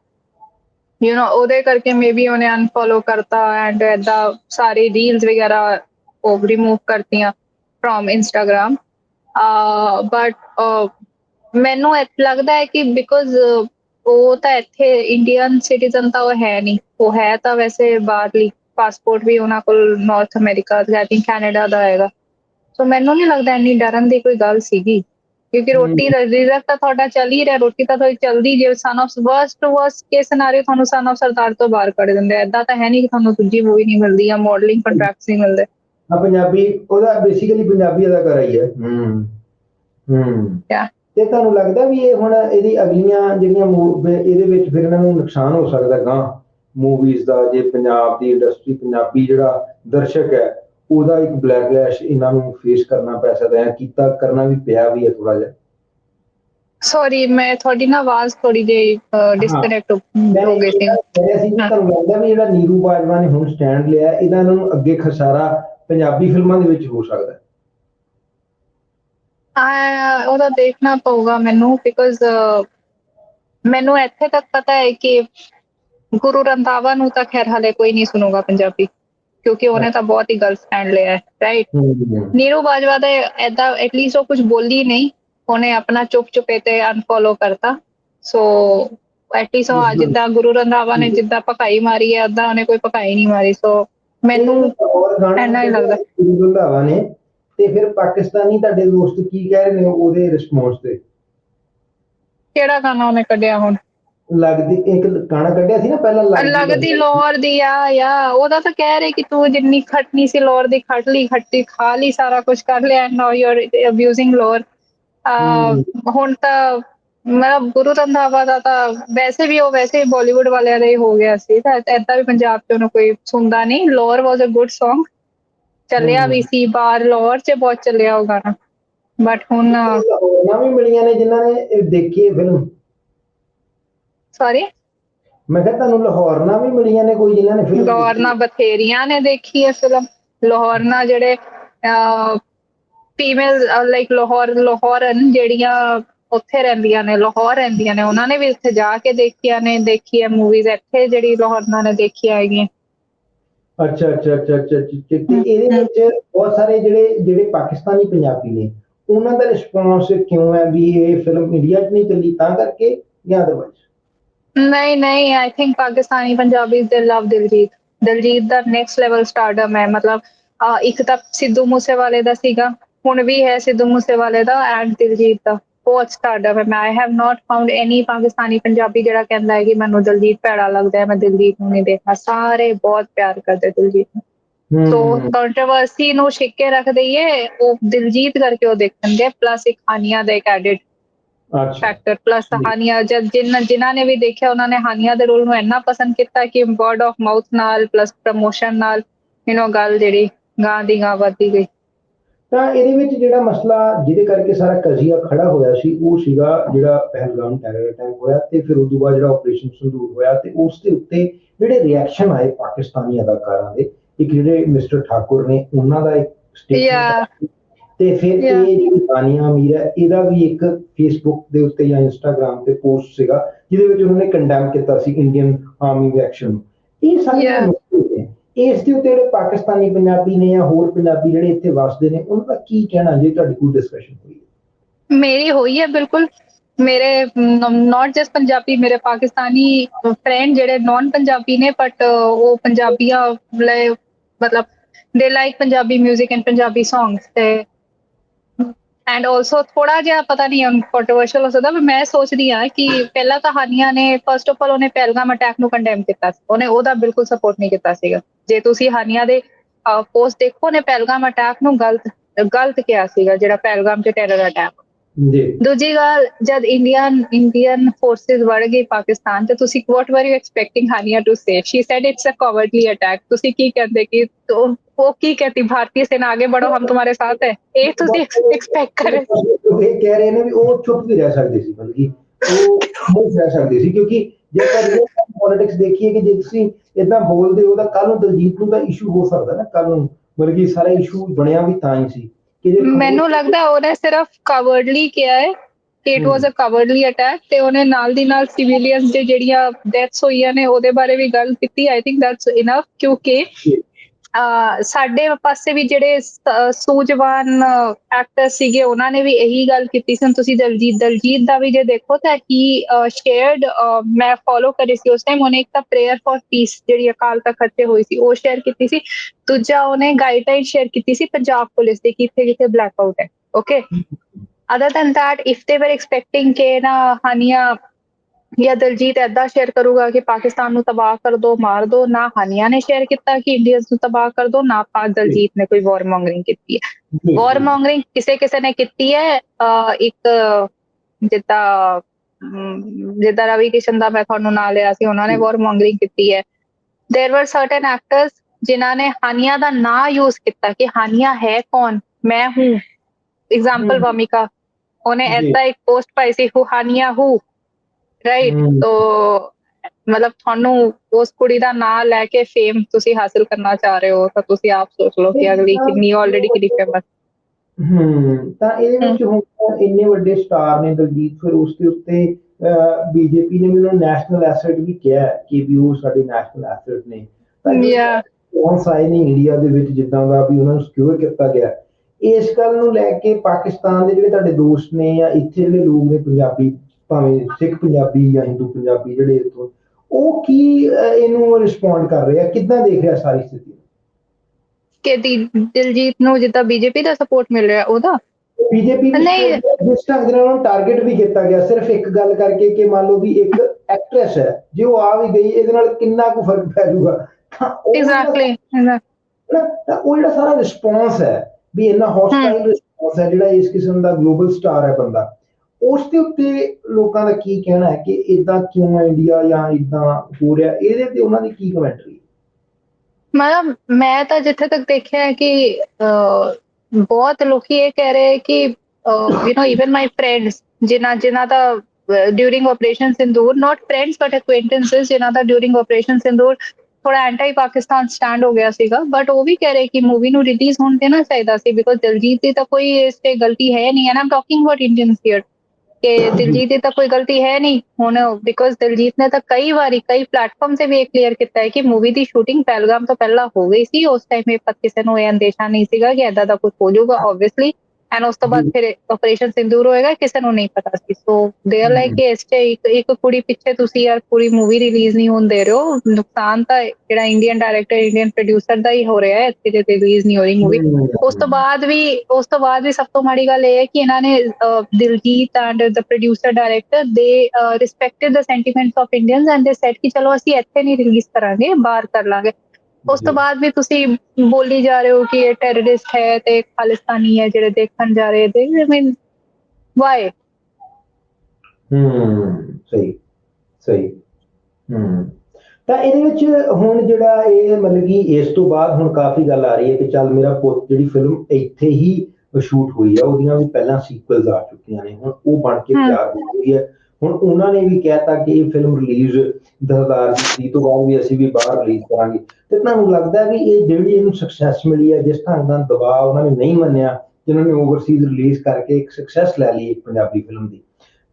ਯੂ نو ਉਹਦੇ ਕਰਕੇ ਮੇਬੀ ਉਹਨੇ ਅਨਫੋਲੋ ਕਰਤਾ ਐਂਡ ਏਦਾਂ ਸਾਰੀ ਰੀਲਸ ਵਗੈਰਾ ਉਹ ਰਿਮੂਵ ਕਰਤੀਆਂ ਫਰੋਮ ਇੰਸਟਾਗ੍ਰam ਬਟ ਮੈਨੂੰ ਇਹ ਲੱਗਦਾ ਹੈ ਕਿ ਬਿਕਾਜ਼ ਉਹ ਤਾਂ ਇੱਥੇ ਇੰਡੀਅਨ ਸਿਟੀਜ਼ਨ ਤਾਂ ਉਹ ਹੈ ਨਹੀਂ। ਉਹ ਹੈ ਤਾਂ ਵੈਸੇ ਬਾਹਰਲੀ ਪਾਸਪੋਰਟ ਵੀ ਉਹਨਾਂ ਕੋਲ ਨਾਰਥ ਅਮਰੀਕਾ ਦਾ ਆਈ ਥਿੰਕ ਕੈਨੇਡਾ ਦਾ ਹੈਗਾ। ਸੋ ਮੈਨੂੰ ਨਹੀਂ ਲੱਗਦਾ ਇੰਨੀ ਡਰਨ ਦੀ ਕੋਈ ਗੱਲ ਸੀਗੀ। ਕਿਉਂਕਿ। ਰੋਟੀ ਦਾ ਰਿਜ਼ਕ ਤਾਂ ਤੁਹਾਡਾ ਚੱਲ ਹੀ ਰਿਹਾ। ਰੋਟੀ ਤਾਂ ਤੁਹਾਡੀ ਚੱਲਦੀ ਜੇ son of worst worst case scenario ਤੁਹਾਨੂੰ ਸਨ ਆਫ ਸਰਦਾਰ ਤੋਂ ਬਾਹਰ ਕੱਢ ਦਿੰਦੇ ਐਦਾਂ ਤਾਂ ਹੈ ਨਹੀਂ ਕਿ ਤੁਹਾਨੂੰ ਦੂਜੀ ਮੂਵੀ ਨਹੀਂ ਮਿਲਦੀ ਜਾਂ ਮਾਡਲਿੰਗ ਕੰਟਰੈਕਟਸ ਨਹੀਂ ਮਿਲਦੇ। ਆ ਪੰਜਾਬੀ ਉਹਦਾ ਬੇਸਿਕਲੀ ਪੰਜਾਬੀ ਅਦਾਕਾਰਾ ਹੀ ਹੈ ਹੂੰ ਹੂੰ। Yeah. ਤੇ ਤੁਹਾਨੂੰ ਲੱਗਦਾ ਵੀ ਇਹ ਹੁਣ ਇਹਦੀ ਅਗਲੀਆਂ ਜਿਹੜੀਆਂ ਇਹਦੇ ਵਿੱਚ ਫਿਰ ਇਹਨਾਂ ਨੂੰ ਨੁਕਸਾਨ ਹੋ ਸਕਦਾ ਗਾਂ ਮੂਵੀਜ਼ ਦਾ ਜੇ ਪੰਜਾਬ ਦੀ ਇੰਡਸਟਰੀ ਪੰਜਾਬੀ ਜਿਹੜਾ ਦਰਸ਼ਕ ਹੈ ਉਹਦਾ ਇੱਕ ਬਲੈਕਲੈਸ਼ ਇਹਨਾਂ ਨੂੰ ਫੇਸ ਕਰਨਾ ਪੈ ਸਕਦਾ ਹੈ ਕੀਤਾ ਕਰਨਾ ਵੀ ਪਿਆ ਵੀ ਹੈ ਥੋੜਾ ਜਿਹਾ। ਸੌਰੀ ਮੈਂ ਤੁਹਾਡੀ ਨਾ ਆਵਾਜ਼ ਥੋੜੀ ਜਿਹੀ ਡਿਸਕਨੈਕਟ ਹੋ। ਗਈ ਸੀ। ਮੈਂ ਅਸੀਂ। ਤੁਹਾਨੂੰ ਲੱਗਦਾ ਵੀ ਜਿਹੜਾ ਨੀਰੂ ਬਾਜਵਾ ਨੇ ਹੁਣ ਸਟੈਂਡ ਲਿਆ ਇਹਦਾ ਇਹਨਾਂ ਨੂੰ ਅੱਗੇ ਖਸਾਰਾ ਪੰਜਾਬੀ ਫਿਲਮਾਂ ਦੇ ਵਿੱਚ ਹੋ ਸਕਦਾ ਹੈ। ਆ ਉਹਦਾ ਦੇਖਣਾ ਪਊਗਾ ਮੈਨੂੰ ਬਿਕਾਜ਼ ਮੈਨੂੰ ਇੱਥੇ ਤੱਕ ਪਤਾ ਹੈ ਕਿ ਗੁਰੂ ਰੰਧਾਵਾ ਨੂੰ ਤਾਂ ਖੈਰ ਹਲੇ ਕੋਈ ਨਹੀਂ ਸੁਣੂਗਾ ਪੰਜਾਬੀ ਕਿਉਂਕਿ ਉਹਨੇ ਤਾਂ ਬਹੁਤ ਹੀ ਗਲਤ ਸਟੈਂਡ ਲਿਆ ਹੈ ਰਾਈਟ ਨੀਰੂ ਬਾਜਵਾ ਦੇ ਐਦਾਂ ਐਟਲੀਸਟ ਉਹ ਕੁਝ ਬੋਲੀ ਨਹੀਂ ਉਹਨੇ ਆਪਣਾ ਚੁੱਪ ਚੁਪੇ ਤੇ ਅਨਫੋਲੋ ਕਰਤਾ ਸੋ ਐਟਲੀਸਟ ਉਹ ਅੱਜ ਜਿੱਦਾਂ ਗੁਰੂ ਰੰਧਾਵਾ ਨੇ ਜਿੱਦਾਂ ਭਕਾਈ ਮਾਰੀ ਹੈ ਓਦਾਂ ਉਹਨੇ ਕੋਈ ਭਕਾਈ ਨਹੀਂ ਮਾਰੀ ਸੋ ਮੈਨੂੰ ਹੋਰ ਗਾਣੇ ਇੰਨਾ ਹੀ ਲੱਗਦਾ। ਰੰਧਾਵਾ ਨੇ ਤੇ ਫਿਰ ਪਾਕਿਸਤਾਨੀ ਤੁਹਾਡੇ ਦੋਸਤ ਕੀ ਕਹਿ ਰਹੇ ਨੇ ਉਹਦੇ ਰਿਸਪੌਂਸ ਤੇ? ਕਿਹੜਾ ਗਾਣਾ ਉਹਨੇ ਕੱਢਿਆ ਹੁਣ? ਲੱਗਦੀ ਇੱਕ ਗਾਣਾ ਕੱਢਿਆ ਸੀ ਨਾ ਪਹਿਲਾਂ ਲੱਗਦੀ ਲੋਰ ਦੀ ਆ ਯਾ ਉਹਦਾ ਤਾਂ ਕਹਿ ਰਹੇ ਕਿ ਤੂੰ ਜਿੰਨੀ ਖਟਨੀ ਸੀ ਲੋਰ ਦੀ ਖਟ ਲਈ ਖੱਟੀ ਖਾ ਲਈ ਸਾਰਾ ਕੁਝ ਕਰ ਲਿਆ ਨਾਓ ਯੂ ਆਰ ਅਬਿਊਜ਼ਿੰਗ ਲੋਰ ਹੁਣ ਤਾਂ ਮਤਲਬ ਗੁਰੂ ਰੰਧਾਵਾ ਦਾ ਤਾਂ ਵੈਸੇ ਵੀ ਉਹ ਵੈਸੇ ਹੀ ਬਾਲੀਵੁੱਡ ਵਾਲਿਆਂ ਦਾ ਹੀ ਹੋ ਗਿਆ ਸੀ। ਤਾਂ ਐਦਾਂ ਵੀ ਪੰਜਾਬ 'ਚ ਉਹਨੂੰ ਕੋਈ ਸੁਣਦਾ ਨਹੀਂ। ਲੋਰ ਵਾਸ ਅ ਗੁੱਡ Song ਚੱਲਿਆ। ਵੀ ਸੀ ਬਾਹਰ ਲੋਰ 'ਚ ਬਹੁਤ ਚੱਲਿਆ ਉਹ ਗਾਣਾ। ਬਟ ਹੁਣ ਉਹਨਾਂ ਵੀ ਮਿਲੀਆਂ ਨੇ ਜਿਨ੍ਹਾਂ ਨੇ ਇਹ ਦੇਖੀ ਫਿਲਮ ਸੌਰੀ ਮੈਂ ਕਿਹਾ ਤੁਹਾਨੂੰ ਲਾਹੌਰ ਨਾਲ ਵੀ ਮਿਲੀਆਂ ਨੇ ਕੋਈ ਜਿਨ੍ਹਾਂ ਨੇ ਫਿਲਮ ਲਾਹੌਰ ਨਾਲ ਬਥੇਰੀਆਂ ਨੇ ਦੇਖੀ ਹੈ ਫਿਲਮ ਲਾਹੌਰ ਨਾਲ ਜਿਹੜੇ ਫੀਮੇਲ ਲਾਈਕ ਲਾਹੌਰ ਲਾਹੌਰਨ ਜਿਹੜੀਆਂ ਉੱਥੇ ਰਹਿੰਦੀਆਂ ਨੇ ਲਾਹੌਰ ਰਹਿੰਦੀਆਂ ਨੇ ਉਹਨਾਂ ਨੇ ਵੀ ਉੱਥੇ ਜਾ ਕੇ ਦੇਖੀਆਂ ਨੇ ਦੇਖੀ ਹੈ ਮੂਵੀਜ਼ ਇੱਥੇ ਜਿਹੜੀ ਲਾਹੌਰਨਾਂ ਨੇ ਦੇਖੀਆਂ ਹੈਗੀਆਂ। ਅੱਛਾ ਅੱਛਾ ਅੱਛਾ ਅੱਛਾ ਤੇ ਇਹਦੇ ਵਿੱਚ ਬਹੁਤ ਸਾਰੇ ਜਿਹੜੇ ਜਿਹੜੇ ਪਾਕਿਸਤਾਨੀ ਪੰਜਾਬੀ ਨੇ ਉਹਨਾਂ ਦਾ ਰਿਸਪੌਂਸ ਕਿਉਂ ਹੈ ਵੀ ਇਹ ਫਿਲਮ ਇੰਡੀਆ 'ਚ ਨਹੀਂ ਚੱਲੀ ਤਾਂ ਕਰਕੇ ਜਾਂ ਅਦਰਵਾਈਜ਼ ਨਹੀਂ ਨਹੀਂ ਆਈ think Pakistani Punjabis they love Diljit Diljit the next level stardom ਹੈ ਮਤਲਬ ਇੱਕ ਤਾਂ ਸਿੱਧੂ ਮੂਸੇਵਾਲੇ ਦਾ ਸੀਗਾ ਹੁਣ ਵੀ ਹੈ ਸਿੱਧੂ ਮੂਸੇਵਾਲੇ ਦਾ ਐਂਡ ਦਿਲਜੀਤ ਦਾ। ਬਹੁਤ ਸਟਾਰਡਮ ਹੈ ਮੈਂ I have not found any Pakistani Punjabi ਜਿਹੜਾ ਕਹਿੰਦਾ ਹੈ ਕਿ ਮੈਨੂੰ ਦਿਲਜੀਤ ਭੈੜਾ ਲੱਗਦਾ ਹੈ ਮੈਂ ਦਿਲਜੀਤ ਨੂੰ ਨਹੀਂ ਦੇਖਣਾ ਸਾਰੇ ਬਹੁਤ ਪਿਆਰ ਕਰਦੇ ਦਿਲਜੀਤ ਨੂੰ। ਸੋ ਕੰਟਰੋਵਰਸੀ ਨੂੰ ਛਿੱਕੇ ਰੱਖ ਦਈਏ ਉਹ ਦਿਲਜੀਤ ਕਰਕੇ ਉਹ ਦੇਖਣਗੇ ਪਲੱਸ ਇੱਕ ਹਾਨੀਆ ਦਾ ਇੱਕ ਐਡਿਟ ਫੈਕਟਰ ਪਲੱਸ। ਹਾਨੀਆ ਜਦ ਜਿਨ੍ਹਾਂ ਜਿਨ੍ਹਾਂ ਨੇ ਵੀ ਦੇਖਿਆ ਉਹਨਾਂ ਨੇ ਹਾਨੀਆ ਦੇ ਰੋਲ ਨੂੰ ਇੰਨਾ ਪਸੰਦ ਕੀਤਾ ਕਿ ਵਰਡ ਆਫ ਮਾਊਥ ਨਾਲ ਪਲੱਸ ਪ੍ਰਮੋਸ਼ਨ ਨਾਲ ਯੂ نو ਗੱਲ ਜਿਹੜੀ ਗਾਂ ਦੀ ਗਾਂ ਵੱਧਦੀ ਗਈ। ਤਾਂ ਇਹਦੇ ਵਿੱਚ ਜਿਹੜਾ ਮਸਲਾ ਜਿਹਦੇ ਕਰਕੇ ਸਾਰਾ ਕਜ਼ੀਆ ਖੜਾ ਹੋਇਆ ਸੀ ਉਹ ਸੀਗਾ ਜਿਹੜਾ ਪਹਿਲਗਾਮ ਟੈਰਰ ਅਟੈਕ ਹੋਇਆ ਤੇ ਫਿਰ ਉਸ ਤੋਂ ਬਾਅਦ ਜਿਹੜਾ ਆਪਰੇਸ਼ਨ ਸੰਦੂਰ ਹੋਇਆ ਤੇ ਉਸ ਦੇ ਉੱਤੇ ਜਿਹੜੇ ਰਿਐਕਸ਼ਨ ਆਏ ਪਾਕਿਸਤਾਨੀ ਅਦਾਕਾਰਾਂ ਦੇ ਇੱਕ ਜਿਹੜੇ ਮਿਸਟਰ ਠਾਕੁਰ ਨੇ ਉਹਨਾਂ ਦਾ ਇੱਕ. ਸਟੇਟਮੈਂਟ ਤੇ ਫਿਰ. ਇਹ ਜਿਹੜੀ ਬਾਨੀਆ ਅਮੀਰ ਹੈ ਇਹਦਾ ਵੀ ਇੱਕ ਫੇਸਬੁੱਕ ਦੇ ਉੱਤੇ ਜਾਂ ਇੰਸਟਾਗ੍ਰam ਤੇ ਪੋਸਟ ਸੀਗਾ ਜਿਹਦੇ ਵਿੱਚ ਉਹਨਾਂ ਨੇ ਕੰਡੈਮ ਕੀਤਾ ਸੀ ਇੰਡੀਅਨ ਆਰਮੀ ਦੇ ਐਕਸ਼ਨ ਨੂੰ ਇਹ ਸਾਰੇ ਇਸ ਦੇ ਉੱਤੇ ਜਿਹੜੇ ਪਾਕਿਸਤਾਨੀ ਪੰਜਾਬੀ ਨੇ ਜਾਂ ਹੋਰ ਪੰਜਾਬੀ ਜਿਹੜੇ ਇੱਥੇ ਵਸਦੇ ਨੇ, ਉਹਨਾਂ ਦਾ ਕੀ ਕਹਿਣਾ ਜੇ ਤੁਹਾਡੀ ਕੋਈ ਡਿਸਕਸ਼ਨ ਹੋਈ ਮੇਰੀ ਹੋਈ ਹੈ, ਬਿਲਕੁਲ। ਮੇਰੇ ਨਾਟ ਜਸਟ ਪੰਜਾਬੀ, ਮੇਰੇ ਪਾਕਿਸਤਾਨੀ ਫਰੈਂਡ ਜਿਹੜੇ ਨਾਨ ਪੰਜਾਬੀ ਨੇ ਬਟ ਉਹ ਪੰਜਾਬੀਆਂ ਲਈ ਮਤਲਬ they like Punjabi 뮤직 and Punjabi songs ਤੇ ਐਂਡ ਆਲਸੋ ਥੋੜਾ ਜਿਹਾ ਪਤਾ ਨਹੀਂ ਕੰਟਰੋਵਰਸ਼ੀਅਲ ਹੋ ਸਕਦਾ ਪਰ ਮੈਂ ਸੋਚਦੀ ਆ ਕਿ ਪਹਿਲਾਂ ਤਾਂ ਹਾਨੀਆਂ ਨੇ ਫਸਟ ਆਫ ਆਲ ਉਹਨੇ ਪਹਿਲਗਾਮ ਅਟੈਕ ਨੂੰ ਕੰਡੈਮ ਕੀਤਾ ਸੀ। ਉਹਨੇ ਉਹਦਾ ਬਿਲਕੁਲ ਸਪੋਰਟ ਨਹੀਂ ਕੀਤਾ ਸੀਗਾ। ਜੇ ਤੁਸੀਂ ਹਾਨੀਆ ਦੇ ਪੋਸਟ ਦੇਖੋ ਨੇ ਪਹਿਲਗਾਮ ਅਟੈਕ ਨੂੰ ਗਲਤ ਗਲਤ ਕਿਹਾ ਸੀਗਾ, ਜਿਹੜਾ ਪਹਿਲਗਾਮ ਚ ਟੈਰਰ ਅਟੈਕ ਜੀ। ਦੂਜੀ ਗੱਲ ਜਦ ਇੰਡੀਅਨ ਇੰਡੀਅਨ ਫੋਰਸਸ ਵੜ ਗਏ ਪਾਕਿਸਤਾਨ ਤੇ ਤੁਸੀਂ what were you expecting Hania to say she said it's a cowardly attack ਤੁਸੀਂ ਕੀ ਕਹਿੰਦੇ ਕਿ ਉਹ ਕੀ ਕਹਤੀ? ਭਾਰਤੀ ਸੈਨਾ ਆਗੇ ਬੜੋ ਹਮ ਤੁਹਾਡੇ ਸਾਥ ਹੈ। ਇਹ ਤੁਸੀਂ ਐਕਸਪੈਕਟ ਕਰ ਇਹ ਕਹਿ ਰਹੇ ਨੇ ਵੀ ਉਹ ਚੁੱਪ ਵੀ ਰਹਿ ਸਕਦੇ ਸੀ ਬਲਕਿ ਉਹ ਮੁੱਖ ਰਹਿ ਸਕਦੇ ਸੀ ਕਿਉਂਕਿ ਜੇ ਪਰ ਰੀਅਲ ਪੋਲਿਟਿਕਸ ਦੇਖੀਏ ਕਿ ਜੇ ਤੁਸੀਂ ਇਦਾਂ ਬੋਲਦੇ ਹੋ ਤਾਂ ਕੱਲ ਨੂੰ ਦਲਜੀਤ ਨੂੰ ਤਾਂ ਇਸ਼ੂ ਹੋ ਸਕਦਾ ਨਾ ਕੱਲ ਨੂੰ। ਬਲਕਿ ਸਾਰਾ ਇਸ਼ੂ ਬਣਿਆ ਵੀ ਤਾਂ ਹੀ ਸੀ। ਮੈਨੂੰ ਲੱਗਦਾ ਉਹਨੇ ਸਿਰਫ ਕਵਰਡਲੀ ਕਿਹਾ ਹੈ it was a cowardly attack ਤੇ ਉਹਨੇ ਨਾਲ ਦੀ ਨਾਲ ਸਿਵਿਲੀਅਨਸ ਦੇ ਜਿਹੜੀਆਂ ਡੈਥਸ ਹੋਈਆਂ ਨੇ ਉਹਦੇ ਬਾਰੇ ਵੀ ਗੱਲ ਕੀਤੀ। ਆਈ ਥਿੰਕ ਦੈਟਸ ਇਨਫ ਕਿਉਂਕਿ ਸਾਡੇ ਪਾਸੇ ਵੀ ਜਿਹੜੇ ਸੂਝਵਾਨ ਐਕਟਰ ਸੀਗੇ, ਉਹਨਾਂ ਨੇ ਵੀ ਇਹੀ ਗੱਲ ਕੀਤੀ ਸੀ। ਤੁਸੀਂ ਦਲਜੀਤ ਦਲਜੀਤ ਦਾ ਵੀ ਜੇ ਦੇਖੋ ਤਾਂ ਹੀ ਸ਼ੇਅਰਡ ਮੈਂ ਫੋਲੋ ਕਰੀ ਸੀ ਉਸ ਟਾਈਮ ਉਹਨੇ ਇੱਕ ਤਾਂ ਪ੍ਰੇਅਰ ਫॉर ਪੀਸ ਜਿਹੜੀ ਅਕਾਲ ਤਖਤ ਖੱਤੇ ਹੋਈ ਸੀ, ਉਹ ਸ਼ੇਅਰ ਕੀਤੀ ਸੀ। ਦੂਜਾ ਉਹਨੇ ਗਾਈਡਲਾਈਨ ਸ਼ੇਅਰ ਕੀਤੀ ਸੀ ਪੰਜਾਬ ਪੁਲਿਸ ਦੀ ਕਿੱਥੇ ਕਿੱਥੇ ਬਲੈਕ ਆਊਟ ਹੈ। Okay other than that if they were expecting ਕਿ ਨਾ, ਹਾਨੀਆਂ ਜਾਂ ਦਲਜੀਤ ਐਦਾਂ ਸ਼ੇਅਰ ਕਰੂਗਾ ਕਿ ਪਾਕਿਸਤਾਨ ਨੂੰ ਤਬਾਹ ਕਰ ਦੋ ਮਾਰ ਦੋ ਨਾ ਹਾਨੀਆਂ ਨੇ ਸ਼ੇਅਰ ਕੀਤਾ ਕਿ ਇੰਡੀਅਨਸ ਨੂੰ ਤਬਾਹ ਕਰ ਦੋ ਨਾ ਪਾ ਦਲਜੀਤ ਨੇ ਕੋਈ ਵਾਰ ਮੌਂਗਰਿੰਗ ਕੀਤੀ ਹੈ ਵਾਰ ਮੌਂਗਰਿੰਗ ਕਿਸੇ ਕਿਸੇ ਨੇ ਕੀਤੀ ਹੈ ਅਹ ਇੱਕ ਜਿੱਦਾਂ ਅਮ, ਜਿੱਦਾਂ ਰਵੀ ਕਿਸ਼ਨ ਦਾ ਮੈਂ ਤੁਹਾਨੂੰ ਨਾਂ ਲਿਆ ਸੀ ਉਹਨਾਂ ਨੇ ਵਾਰ ਮੌਂਗਰਿੰਗ ਕੀਤੀ ਹੈ देयर वर सर्टेन एक्टर्स जिन्होंने हानिया ਦਾ ਨਾਂ ਯੂਜ਼ ਕੀਤਾ ਕਿ ਹਾਨੀਆ ਹੈ ਕੌਣ ਮੈਂ ਹੂੰ ਐਗਜ਼ਾਮਪਲ ਹਮ। ਵਮਿਕਾ ਉਹਨੇ ਜੀ। ਐਦਾਂ ਇੱਕ ਪੋਸਟ ਪਾਈ ਸੀ ਹੂ ਹਾਨੀਆ ਹੂ ਰਾਈਟ। ਤੋ ਮਤਲਬ ਤੁਹਾਨੂੰ ਉਸ ਕੁੜੀ ਦਾ ਨਾਂ ਲੈ ਕੇ ਫੇਮ ਤੁਸੀਂ ਹਾਸਿਲ ਕਰਨਾ ਚਾਹ ਰਹੇ ਹੋ ਤਾਂ ਤੁਸੀਂ ਆਪ ਸੋਚ ਲਓ ਕਿ ਅਗਲੀ ਕਿੰਨੀ ਆਲਰੇਡੀ ਕਿੰਨੀ ਫੇਮਸ ਹੂੰ। ਤਾਂ ਇਹਦੇ ਵਿੱਚ ਹੁਣ ਇੰਨੇ ਵੱਡੇ ਸਟਾਰ ਨੇ ਦਲਜੀਤ ਫਿਰ ਉਸ ਦੇ ਉੱਤੇ ਬੀਜੇਪੀ ਨੇ ਵੀ ਉਹਨਾਂ ਨੈਸ਼ਨਲ ਐਸੈਟ ਵੀ ਕਿਹਾ ਹੈ ਕਿ ਵੀ ਉਹ ਸਾਡੇ ਨੈਸ਼ਨਲ ਐਸੈਟ ਨੇ। ਤਾਂ ਆਏ ਨੇ ਇੰਡੀਆ ਦੇ ਵਿੱਚ ਜਿੱਦਾਂ ਦਾ ਵੀ ਉਹਨਾਂ ਨੂੰ ਸਿਕਿਉਰ ਕੀਤਾ ਗਿਆ ਇਸ ਗੱਲ ਨੂੰ ਲੈ ਕੇ ਪਾਕਿਸਤਾਨ ਦੇ ਜਿਹੜੇ ਤੁਹਾਡੇ ਦੋਸਤ ਨੇ ਜਾਂ ਇੱਥੇ ਜਿਹੜੇ ਲੋਕ ਨੇ ਪੰਜਾਬੀ ਭਾਵੇਂ ਸਿੱਖ ਪੰਜਾਬੀ ਜਾਂ ਹਿੰਦੂ ਪੰਜਾਬੀ ਜਿਹੜੇ ਇੱਥੋਂ ਉਹ ਕੀ ਇਹਨੂੰ ਰਿਸਪੌਂਡ ਕਰ ਰਹੇ ਕਿੱਦਾਂ ਦੇਖ ਰਿਹਾ ਸਾਰੀ ਸਥਿਤੀ? ਕਿ ਦਿਲਜੀਤ ਨੂੰ ਜਿੱਦਾਂ ਬੀਜੇਪੀ ਦਾ ਸਪੋਰਟ ਮਿਲ ਰਿਹਾ ਉਹਦਾ? ਬੀਜੇਪੀ ਨਹੀਂ। ਜਿਸ ਢੰਗ ਦੇ ਨਾਲ ਉਹਨੂੰ ਟਾਰਗੇਟ ਵੀ ਕੀਤਾ ਗਿਆ ਸਿਰਫ ਇੱਕ ਗੱਲ ਕਰਕੇ ਕਿ ਮੰਨ ਲਓ ਵੀ ਇੱਕ ਐਕਟ੍ਰੈਸ ਹੈ ਜੇ ਉਹ ਆ ਵੀ ਗਈ ਇਹਦੇ ਨਾਲ ਕਿੰਨਾ ਕੁ ਫ਼ਰਕ ਪੈ ਜਾਊਗਾ? ਐਗਜ਼ੈਕਟਲੀ ਨਾ, ਤਾਂ ਉਹ ਜਿਹੜਾ ਸਾਰਾ ਰਿਸਪੌਂਸ ਹੈ ਵੀ ਇੰਨਾ ਹੌਸਟਾਈਲ ਰਿਸਪੌਂਸ ਹੈ ਜਿਹੜਾ ਇਸ ਕਿਸਮ ਦਾ ਗਲੋਬਲ ਸਟਾਰ ਹੈ ਬੰਦਾ ਉਸ ਦੇ ਉੱਤੇ ਲੋਕਾਂ ਦਾ ਕੀ ਕਹਿਣਾ ਹੈ ਕਿ ਇਦਾਂ ਕਿਉਂ ਹੈ ਇੰਡੀਆ ਜਾਂ ਇਦਾਂ ਹੋ ਰਿਹਾ? ਇਹਦੇ ਤੇ ਉਹਨਾਂ ਦੀ ਕੀ ਕਮੈਂਟਰੀ ਮਤਲਬ ਮੈਂ ਤਾਂ ਜਿੱਥੇ ਤੱਕ ਦੇਖਿਆ ਹੈ ਕਿ ਬਹੁਤ ਲੋਕੀ ਇਹ ਕਹਿ ਰਹੇ ਕਿ you know even my friends ਜਿਨ੍ਹਾਂ ਜਿਨ੍ਹਾਂ ਦਾ during Operation Sindoor not friends but acquaintances ਜਿਨ੍ਹਾਂ ਦਾ ਡਿਊਰਿੰਗ ਆਪਰੇਸ਼ਨ ਸਿੰਦੂਰ ਥੋੜਾ ਐਂਟੀ ਪਾਕਿਸਤਾਨ ਸਟੈਂਡ ਹੋ ਗਿਆ ਸੀਗਾ ਬਟ ਉਹ ਵੀ ਕਹਿ ਰਹੇ ਕਿ ਮੂਵੀ ਨੂੰ ਰਿਲੀਜ਼ ਹੋਣ ਦੇਣਾ ਚਾਹੀਦਾ ਸੀ ਬਿਕੋਜ਼ ਦਿਲਜੀਤ ਦੀ ਤਾਂ ਕੋਈ ਇਸ ਤੇ ਗਲਤੀ ਹੈ ਨਹੀਂ and I'm talking about Indians here ਕਿ ਦਿਲਜੀਤ ਦੀ ਤਾਂ ਕੋਈ ਗਲਤੀ ਹੈ ਨਹੀਂ। ਹੁਣ ਬਿਕੋਜ਼ ਦਿਲਜੀਤ ਨੇ ਤਾਂ ਕਈ ਵਾਰੀ ਕਈ ਪਲੇਟਫਾਰਮ ਤੇ ਵੀ ਇਹ ਕਲੀਅਰ ਕੀਤਾ ਹੈ ਕਿ ਮੂਵੀ ਦੀ ਸ਼ੂਟਿੰਗ ਪਹਿਲਗਾਮ ਤੋਂ ਪਹਿਲਾਂ ਹੋ ਗਈ ਸੀ। ਉਸ ਟਾਈਮ ਇਹ ਪਤ ਕਿਸੇ ਨੂੰ ਇਹ ਅੰਦੇਸ਼ਾ ਨਹੀਂ ਸੀਗਾ ਕਿ ਐਦਾਂ ਦਾ ਕੁਝ ਹੋ ਜਾਊਗਾ ਆਬਵੀਅਸਲੀ ਐਂਡ ਉਸ ਤੋਂ ਬਾਅਦ ਫਿਰ ਆਪਰੇਸ਼ਨ ਸਿੰਦੂਰ ਹੋਏਗਾ ਕਿਸੇ ਨੂੰ ਨਹੀਂ ਪਤਾ ਸੀ। ਸੋ ਦੇ ਆਰ ਲਾਈਕ ਇਸ ਤੇ ਇੱਕ ਇੱਕ ਕੁੜੀ ਪਿੱਛੇ ਤੁਸੀਂ ਯਾਰ ਪੂਰੀ ਮੂਵੀ ਰਿਲੀਜ਼ ਨਹੀਂ ਹੋਣ ਦੇ ਰਹੇ ਹੋ। ਨੁਕਸਾਨ ਤਾਂ ਜਿਹੜਾ ਇੰਡੀਅਨ ਡਾਇਰੈਕਟਰ ਇੰਡੀਅਨ ਪ੍ਰੋਡਿਊਸਰ ਦਾ ਹੀ ਹੋ ਰਿਹਾ ਹੈ ਇੱਥੇ ਜੇ ਰਿਲੀਜ਼ ਨਹੀਂ ਹੋ ਰਹੀ ਮੂਵੀ ਉਸ ਤੋਂ ਬਾਅਦ ਵੀ ਉਸ ਤੋਂ ਬਾਅਦ ਵੀ ਸਭ ਤੋਂ ਮਾੜੀ ਗੱਲ ਇਹ ਹੈ ਕਿ ਇਹਨਾਂ ਨੇ Diljit and the producer director they respected the sentiments of Indians and they said ਕਿ ਚਲੋ ਅਸੀਂ ਇੱਥੇ ਨਹੀਂ ਰਿਲੀਜ਼ ਕਰਾਂਗੇ ਬਾਹਰ ਕਰ ਲਾਂਗੇ। ਉਸ ਤੋਂ ਬਾਅਦ ਵੀ ਤੁਸੀਂ ਬੋਲੀ ਜਾ ਰਹੇ ਹੋ ਕਿ ਇਹ ਟੈਰਰਿਸਟ ਹੈ ਤੇ ਖਾਲਿਸਤਾਨੀ ਹੈ ਜਿਹੜੇ ਦੇਖਣ ਜਾ ਰਹੇ ਦੇ ਆਈ ਮੀਨ ਵਾਈ ਹੂੰ ਸਹੀ ਸਹੀ ਹੂੰ। ਤਾਂ ਇਹਦੇ ਵਿੱਚ ਹੁਣ ਜਿਹੜਾ ਇਹ ਮਤਲਬ ਕਿ ਇਸ ਤੋਂ ਬਾਅਦ ਹੁਣ ਕਾਫੀ ਗੱਲ ਆ ਰਹੀ ਹੈ ਕਿ ਚੱਲ ਮੇਰਾ ਪੁੱਤ ਜਿਹੜੀ ਫਿਲਮ ਇੱਥੇ ਹੀ ਸ਼ੂਟ ਹੋਈ ਆ ਉਹਦੀਆਂ ਵੀ ਪਹਿਲਾਂ ਸੀਕਵਲਸ ਆ ਚੁੱਕੀਆਂ ਨੇ ਹੁਣ ਉਹ ਬਣ ਕੇ। ਤਿਆਰ ਹੋ ਗਈ ਹੈ। ਹੁਣ ਉਹਨਾਂ ਨੇ ਵੀ ਕਹਿਤਾ ਕਿ ਇਹ ਫਿਲਮ ਰਿਲੀਜ਼ 2020 ਤੋਂ ਬਾਅਦ ਵੀ ਅਸੀਂ ਵੀ ਬਾਹਰ ਰਿਲੀਜ਼ ਕਰਾਂਗੇ। ਤੇ ਤੁਹਾਨੂੰ ਲੱਗਦਾ ਵੀ ਇਹ ਜਿਹੜੀ ਇਹਨੂੰ ਸਕਸੈਸ ਮਿਲੀ ਹੈ ਜਿਸ ਢੰਗ ਦਾ ਦਬਾਅ ਉਹਨਾਂ ਨੇ ਨਹੀਂ ਮੰਨਿਆ ਜਿਨ੍ਹਾਂ ਨੇ ਓਵਰਸੀਜ਼ ਰਿਲੀਜ਼ ਕਰਕੇ ਇੱਕ ਸਕਸੈਸ ਲੈ ਲਈ ਪੰਜਾਬੀ ਫਿਲਮ ਦੀ